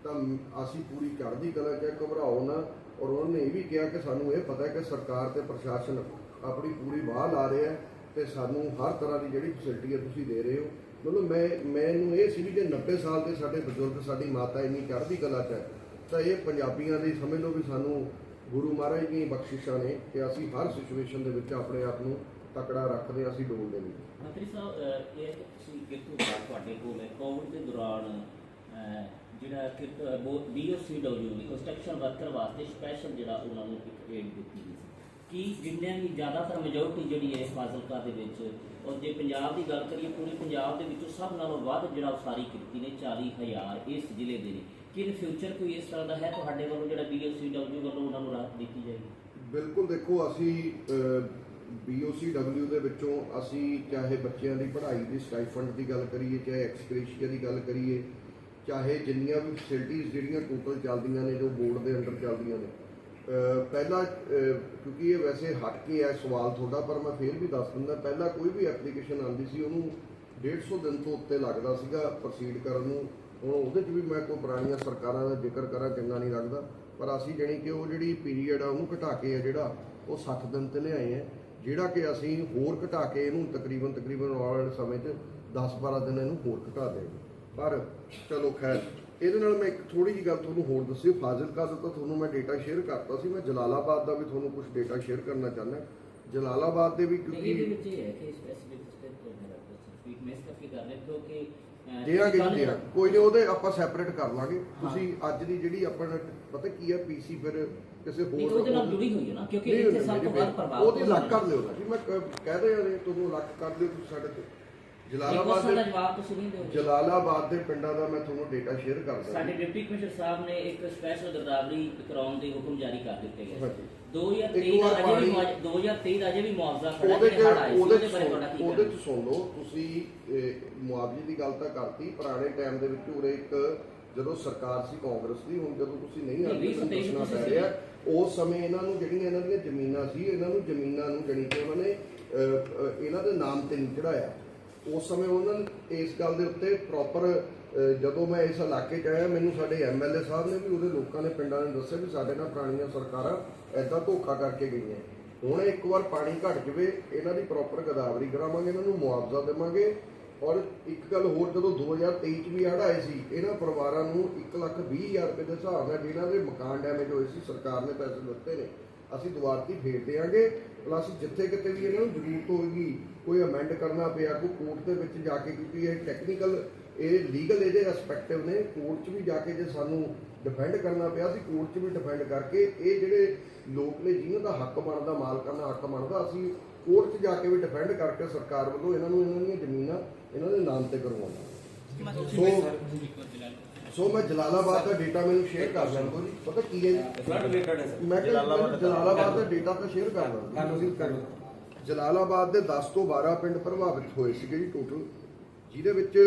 ਤਾਂ ਅਸੀਂ ਪੂਰੀ ਚੜ੍ਹਦੀ ਕਲਾ ਚ ਹੈ, ਘਬਰਾਓ ਨਾ। ਔਰ ਉਹਨਾਂ ਨੇ ਇਹ ਵੀ ਕਿਹਾ ਕਿ ਸਾਨੂੰ ਇਹ ਪਤਾ ਹੈ ਕਿ ਸਰਕਾਰ ਤੇ ਪ੍ਰਸ਼ਾਸਨ ਆਪਣੀ ਪੂਰੀ ਬਾਹ ਲਾ ਰਿਹਾ ਹੈ ਤੇ ਸਾਨੂੰ ਹਰ ਤਰ੍ਹਾਂ ਦੀ ਜਿਹੜੀ ਫੈਸਿਲਿਟੀ ਹੈ ਤੁਸੀਂ ਦੇ ਰਹੇ ਹੋ। ਮਤਲਬ ਮੈਂ ਮੈਨੂੰ ਇਹ ਸੀ ਵੀ ਜੇ 90 ਸਾਲ ਦੇ ਸਾਡੇ ਬਜ਼ੁਰਗ ਸਾਡੀ ਮਾਤਾ ਇੰਨੀ ਚੜ੍ਹਦੀ ਕਲਾ ਚ ਹੈ ਤਾਂ ਇਹ ਪੰਜਾਬੀਆਂ ਦੀ ਸਮਝ ਲਓ ਵੀ ਸਾਨੂੰ ਗੁਰੂ ਮਹਾਰਾਜ ਦੀਆਂ ਬਖਸ਼ਿਸ਼ਾਂ ਨੇ ਕਿ ਅਸੀਂ ਹਰ ਸਿਚੁਏਸ਼ਨ ਦੇ ਵਿੱਚ ਆਪਣੇ ਆਪ ਨੂੰ ਤਕੜਾ ਰੱਖਦੇ ਹਾਂ, ਅਸੀਂ ਡੋਲਦੇ ਨਹੀਂ ਮੰਤਰੀ ਸਾਹਿਬ ਇਹ ਹੈ ਕਿ ਤੁਸੀਂ ਕਿਰਤੂ ਦਾ ਤੁਹਾਡੇ ਕੋਲ ਹੈ? ਕੋਵਿਡ ਦੇ ਦੌਰਾਨ ਜਿਹੜਾ ਬੀਓਸੀਡਬਲਯੂ ਦੀ ਕੰਸਟਰਕਸ਼ਨ ਵਰਕਰ ਵਾਸਤੇ ਸਪੈਸ਼ਲ ਜਿਹੜਾ ਉਹਨਾਂ ਨੂੰ ਇੱਕ ਏਡ ਦਿੱਤੀ ਗਈ ਸੀ। ਕੀ ਜਿੰਨਿਆਂ ਦੀ ਜ਼ਿਆਦਾਤਰ ਮੈਜੋਰਟੀ ਜਿਹੜੀ ਹੈ ਫਾਜ਼ਿਲਕਾ ਦੇ ਵਿੱਚ ਔਰ ਜੇ ਪੰਜਾਬ ਦੀ ਗੱਲ ਕਰੀਏ ਪੂਰੇ ਪੰਜਾਬ ਦੇ ਵਿੱਚੋਂ ਸਭ ਨਾਲੋਂ ਵੱਧ ਜਿਹੜਾ ਉਸਾਰੀ ਕੀਤੀ ਨੇ 40000 ਇਸ ਜ਼ਿਲ੍ਹੇ ਦੇ ਨੇ। ਕੀ ਇਨ ਫਿਊਚਰ ਕੋਈ ਇਸ ਤਰ੍ਹਾਂ ਦਾ ਹੈ ਤੁਹਾਡੇ ਵੱਲੋਂ ਜਿਹੜਾ ਬੀਓਸੀਡਬਲਯੂ ਵੱਲੋਂ ਉਹਨਾਂ ਨੂੰ ਰਾਹਤ ਦਿੱਤੀ ਜਾਏਗੀ? ਬਿਲਕੁਲ ਦੇਖੋ ਅਸੀਂ BOCW ਦੇ ਵਿੱਚੋਂ ਅਸੀਂ ਚਾਹੇ ਬੱਚਿਆਂ ਦੀ ਪੜ੍ਹਾਈ ਦੀ ਸਟਾਈਫੰਡ ਦੀ ਗੱਲ ਕਰੀਏ, ਚਾਹੇ ਐਕਸਕ੍ਰੇਸ਼ੀਆ ਦੀ ਗੱਲ ਕਰੀਏ, ਚਾਹੇ ਜਿੰਨੀਆਂ ਵੀ ਫੈਸਿਲਿਟੀਆਂ ਜਿਹੜੀਆਂ ਟੋਟਲ ਚੱਲਦੀਆਂ ਨੇ, ਜੋ ਬੋਰਡ ਦੇ ਅੰਡਰ ਚੱਲਦੀਆਂ ਨੇ, ਅਹ ਪਹਿਲਾਂ ਕਿਉਂਕਿ ਇਹ ਵੈਸੇ ਹਟ ਕੇ ਹੈ, ਸਵਾਲ ਤੁਹਾਡਾ, ਪਰ ਮੈਂ ਫੇਰ ਵੀ ਦੱਸ ਦਿੰਦਾ, ਪਹਿਲਾਂ ਕੋਈ ਵੀ ਐਪਲੀਕੇਸ਼ਨ ਆਉਂਦੀ ਸੀ, ਉਹਨੂੰ 150 ਦਿਨ ਤੋਂ ਉੱਤੇ ਲੱਗਦਾ ਸੀਗਾ ਪ੍ਰੋਸੀਡ ਕਰਨ ਨੂੰ। ਹੁਣ ਉਹਦੇ 'ਚ ਵੀ ਮੈਂ ਕੋਈ ਪੁਰਾਣੀਆਂ ਸਰਕਾਰਾਂ ਦਾ ਜ਼ਿਕਰ ਕਰਾਂ, ਚੰਗਾ ਨਹੀਂ ਲੱਗਦਾ, ਪਰ ਅਸੀਂ ਜਾਣੀ ਕਿ ਉਹ ਜਿਹੜੀ ਪੀਰੀਅਡ ਆ, ਉਹਨੂੰ ਘਟਾ ਕੇ ਆ ਜਿਹੜਾ, ਉਹ 60 ਦਿਨ ਤੇ ਲਿਆਏ ਆ ਜਿਹੜਾ ਕਿ ਅਸੀਂ ਹੋਰ ਘਟਾ ਕੇ ਇਹਨੂੰ ਤਕਰੀਬਨ ਤਕਰੀਬਨ ਆਉਣ ਵਾਲੇ ਸਮੇਂ 'ਚ 10-12 ਦਿਨ ਇਹਨੂੰ ਹੋਰ ਘਟਾ ਦੇਵਾਂਗੇ। ਪਰ ਚਲੋ ਖੈਰ ਇਹਦੇ ਨਾਲ ਮੈਂ ਇੱਕ ਥੋੜੀ ਜਿਹੀ ਗੱਲ ਤੁਹਾਨੂੰ ਹੋਰ ਦੱਸੀ ਫਾਜ਼ਿਲਕਾ ਦਾ ਤਾਂ ਤੁਹਾਨੂੰ ਮੈਂ ਡੇਟਾ ਸ਼ੇਅਰ ਕਰਤਾ ਸੀ ਮੈਂ ਜਲਾਲਾਬਾਦ ਦਾ ਵੀ ਤੁਹਾਨੂੰ ਕੁਝ ਡੇਟਾ ਸ਼ੇਅਰ ਕਰਨਾ ਚਾਹੁੰਦਾ। ਜਲਾਲਾਬਾਦ ਦੇ ਵੀ ਨਹੀਂ, ਇਹਦੇ ਕਿਉਂਕਿ ਵਿੱਚ ਇਹ ਹੈ ਕਿ ਸਪੈਸੀਫਿਕ ਸਟੇਟ ਤੋਂ ਮੇਰਾ ਕਰ ਰਹੇ ਕਿਉਂਕਿ ਦੇਾਂਗੇ ਜੀ ਦੇਾਂਗੇ ਕੋਈ ਨਹੀਂ ਉਹਦੇ ਆਪਾਂ ਸੈਪਰੇਟ ਕਰ ਲਾਂਗੇ। ਤੁਸੀਂ ਅੱਜ ਦੀ ਜਿਹੜੀ ਆਪਾਂ ਪਤਾ ਕੀ ਹੈ ਪੀਸੀ ਫਿਰ ਕਿਸੇ ਨਹੀਂ, ਹੋਰ ਉਹਦੇ ਨਾਲ ਜੁੜੀ ਹੋਈ ਹੈ ਨਾ ਕਿਉਂਕਿ ਨਹੀਂ, ਇੱਥੇ ਨਹੀਂ, ਸਭ ਤੋਂ ਨਹੀਂ, ਵੱਧ ਪ੍ਰਭਾਵ ਉਹਦੀ ਲੱਗ ਕਰ ਲਿਓ ਨਾ ਜੀ ਮੈਂ ਕ- ਕਹਿ ਰਿਹਾ ਨੇ ਤੁਹਾਨੂੰ ਲੱਗ ਕਰ ਲਿਓ ਤੁਸੀਂ ਸਾਡੇ ਤੇ। ਇੱਕ ਜਲਾਲਾਬਾਦ ਦਾ ਦੇ ਜਵਾਬ ਤੁਸੀਂ ਨਹੀਂ ਦਿਓਗੇ। ਜਲਾਲਾਬਾਦ ਦੇ ਪਿੰਡਾਂ ਦਾ ਮੈਂ ਤੁਹਾਨੂੰ ਡੇਟਾ ਸ਼ੇਅਰ ਕਰ ਸਾਡੇ ਡਿਪਟੀ ਕਮਿਸ਼ਨਰ ਸਾਹਿਬ ਨੇ ਇੱਕ ਸਪੈਸ਼ਲ ਗਰਦਾਵਰੀ ਕਰਾਉਣ ਦੇ ਹੁਕਮ ਜਾਰੀ ਕਰ ਦਿੱਤੇ ਗਏ ਹਾਂਜੀ। 2023 ਇੱਕ ਦਾ ਵਾਰ ਅਜੇ ਵੀ ਪਾਣੀ- ਮੁਆਵਜ਼ਾ- 2023 ਦਾ ਅਜੇ ਵੀ ਮੁਆਵਜ਼ਾ ਖੜਾ ਉਹਦੇ ਚ ਚ ਬਾਰੇ ਸੁਣ- ਤੁਹਾਡਾ ਕੀ ਉਹਦੇ ਕਹਿਣਾ? ਚ ਸੁਣ ਲਓ ਤੁਸੀਂ ਇਹ, ਮੁਆਵਜ਼ੇ ਦੀ ਗੱਲ ਤਾਂ ਕਰਤੀ ਪੁਰਾਣੇ ਟਾਈਮ ਦੇ ਵਿੱਚ ਉਰੇ ਇੱਕ ਜਦੋਂ ਸਰਕਾਰ ਸੀ ਕਾਂਗਰਸ ਦੀ ਹੁਣ ਜਦੋਂ ਤੁਸੀਂ ਨਹੀਂ ਆਉਂਦੇ ਤੁਸੀਂ ਪੈ ਰਿਹਾ ਉਸ ਸਮੇਂ ਇਹਨਾਂ ਨੂੰ ਜਿਹੜੀਆਂ ਇਹਨਾਂ ਦੀਆਂ ਜ਼ਮੀਨਾਂ ਸੀ ਇਹਨਾਂ ਨੂੰ ਜ਼ਮੀਨਾਂ ਨੂੰ ਜਣੀ ਕਿ ਉਹਨਾਂ ਨੇ ਇਹਨਾਂ ਦੇ ਨਾਮ ਤੇ ਨਹੀਂ ਚੜਾਇਆ ਉਸ ਸਮੇਂ ਉਹਨਾਂ ਨੇ ਇਸ ਗੱਲ ਦੇ ਉੱਤੇ ਪ੍ਰੋਪਰ ਜਦੋਂ ਮੈਂ ਇਸ ਇਲਾਕੇ 'ਚ ਆਇਆ ਮੈਨੂੰ ਸਾਡੇ ਐਮਐਲਏ ਸਾਹਿਬ ਨੇ ਵੀ ਉਹਦੇ ਲੋਕਾਂ ਨੇ ਪਿੰਡਾਂ ਨੇ ਦੱਸਿਆ ਵੀ ਸਾਡੇ ਨਾਲ ਪੁਰਾਣੀਆਂ ਸਰਕਾਰਾਂ ਐਦਾਂ ਧੋਖਾ ਕਰਕੇ ਗਈਆਂ। ਹੁਣ ਇੱਕ ਵਾਰ ਪਾਣੀ ਘਟ ਜਵੇ ਇਹਨਾਂ ਦੀ ਪ੍ਰੋਪਰ ਗਦਾਵਰੀ ਕਰਾਵਾਂਗੇ ਇਹਨਾਂ ਨੂੰ ਮੁਆਵਜ਼ਾ ਦੇਵਾਂਗੇ। ਔਰ ਇੱਕ ਗੱਲ ਹੋਰ, ਜਦੋਂ 2023 ਚ ਵੀ ਹੜ੍ਹ ਆਏ ਸੀ, ਇਹਨਾਂ ਪਰਿਵਾਰਾਂ ਨੂੰ 1 ਲੱਖ 20 ਹਜ਼ਾਰ ਰੁਪਏ ਦੇ ਹਿਸਾਬ ਨਾਲ ਜਿਹਨਾਂ ਦੇ ਮਕਾਨ ਡੈਮੇਜ ਹੋਏ ਸੀ, ਸਰਕਾਰ ਨੇ ਪੈਸੇ ਦਿੱਤੇ ਨੇ, ਅਸੀਂ ਦੁਆਰਤੀ ਫੇਰ ਦੇਾਂਗੇ ਪਲੱਸ ਜਿੱਥੇ ਕਿਤੇ ਵੀ ਇਹਨਾਂ ਨੂੰ ਜ਼ਰੂਰਤ ਹੋਏਗੀ, ਕੋਈ ਅਮੈਂਡ ਕਰਨਾ ਪਿਆ, ਕੋਈ ਕੋਰਟ ਦੇ ਵਿੱਚ ਜਾ ਕੇ, ਕਿਉਂਕਿ ਇਹ ਟੈਕਨੀਕਲ ਇਹ ਲੀਗਲ ਇਹਦੇ ਐਸਪੈਕਟਿਵ ਨੇ ਕੋਰਟ 'ਚ ਵੀ ਜਾ ਕੇ ਜੇ ਸਾਨੂੰ ਡਿਫੈਂਡ ਕਰਨਾ ਪਿਆ, ਅਸੀਂ ਕੋਰਟ 'ਚ ਵੀ ਡਿਫੈਂਡ ਕਰਕੇ, ਇਹ ਜਿਹੜੇ ਲੋਕ ਨੇ ਜਿਨ੍ਹਾਂ ਦਾ ਹੱਕ ਬਣਦਾ, ਮਾਲਕਾਂ ਦਾ ਹੱਕ ਬਣਦਾ, ਅਸੀਂ ਕੋਰਟ 'ਚ ਜਾ ਕੇ ਵੀ ਡਿਫੈਂਡ ਕਰਕੇ ਸਰਕਾਰ ਵੱਲੋਂ ਇਹਨਾਂ ਨੂੰ ਇਹਨਾਂ ਦੀਆਂ ਜ਼ਮੀਨਾਂ ਇਹਨਾਂ ਦੇ ਨਾਮ ਤੇ ਕਰਵਾਉਣਾ। ਸੋ ਸੋ ਮੈਂ ਜਲਾਲਾਬਾਦ ਦਾ ਡੇਟਾ ਮੈਨੂੰ ਸ਼ੇਅਰ ਕਰ ਦਿੰਦਾ ਜੀ। ਪਤਾ ਕੀ ਹੈ ਜੀ? ਮੈਂ ਜਲਾਲਾਬਾਦ ਜਲਾਲਾਬਾਦ ਦਾ ਡੇਟਾ ਤਾਂ ਸ਼ੇਅਰ ਕਰ ਦਾਂ ਜਲਾਲਾਬਾਦ ਦੇ 10 ਤੋਂ 12 ਪਿੰਡ ਪ੍ਰਭਾਵਿਤ ਹੋਏ ਸੀਗੇ ਜੀ ਟੋਟਲ ਜਿਹਦੇ ਵਿੱਚ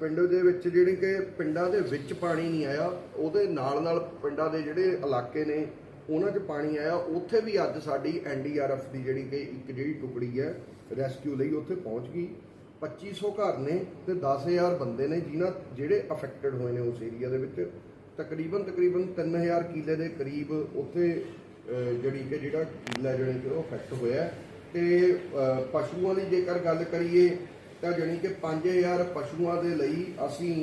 ਪਿੰਡ ਦੇ ਵਿੱਚ ਜਿਹੜੇ ਕਿ ਪਿੰਡਾਂ ਦੇ ਵਿੱਚ ਪਾਣੀ ਨਹੀਂ ਆਇਆ ਉਹਦੇ ਨਾਲ ਨਾਲ ਪਿੰਡਾਂ ਦੇ ਜਿਹੜੇ ਇਲਾਕੇ ਨੇ ਉਹਨਾਂ 'ਚ ਪਾਣੀ ਆਇਆ ਉੱਥੇ ਵੀ ਅੱਜ ਸਾਡੀ ਐਨਡੀਆਰਐਫ ਦੀ ਜਿਹੜੀ ਕਿ ਇੱਕ ਜਿਹੜੀ ਟੁਕੜੀ ਹੈ ਰੈਸਕਿਊ ਲਈ ਉੱਥੇ ਪਹੁੰਚ ਗਈ 2500 ਘਰ ਨੇ ਤੇ 10000 ਬੰਦੇ ਨੇ ਜਿਨ੍ਹਾਂ ਜਿਹੜੇ ਅਫੈਕਟਡ ਹੋਏ ਨੇ ਉਸ ਏਰੀਆ ਦੇ ਵਿੱਚ ਤਕਰੀਬਨ ਤਕਰੀਬਨ 3000 ਕਿੱਲੇ ਦੇ ਕਰੀਬ ਉੱਥੇ ਅਹ, ਜਿਹੜੀ ਕਿ ਜਿਹੜਾ ਕਿੱਲਾ ਜਿਹੜੀ ਕਿ ਉਹ ਅਫੈਕਟ ਹੋਇਆ ਹੈ। ਤੇ ਪਸ਼ੂਆਂ ਦੀ ਜੇਕਰ ਗੱਲ ਕਰੀਏ ਤਾਂ ਜਾਣੀ ਕਿ 5000 ਪਸ਼ੂਆਂ ਦੇ ਲਈ ਅਸੀਂ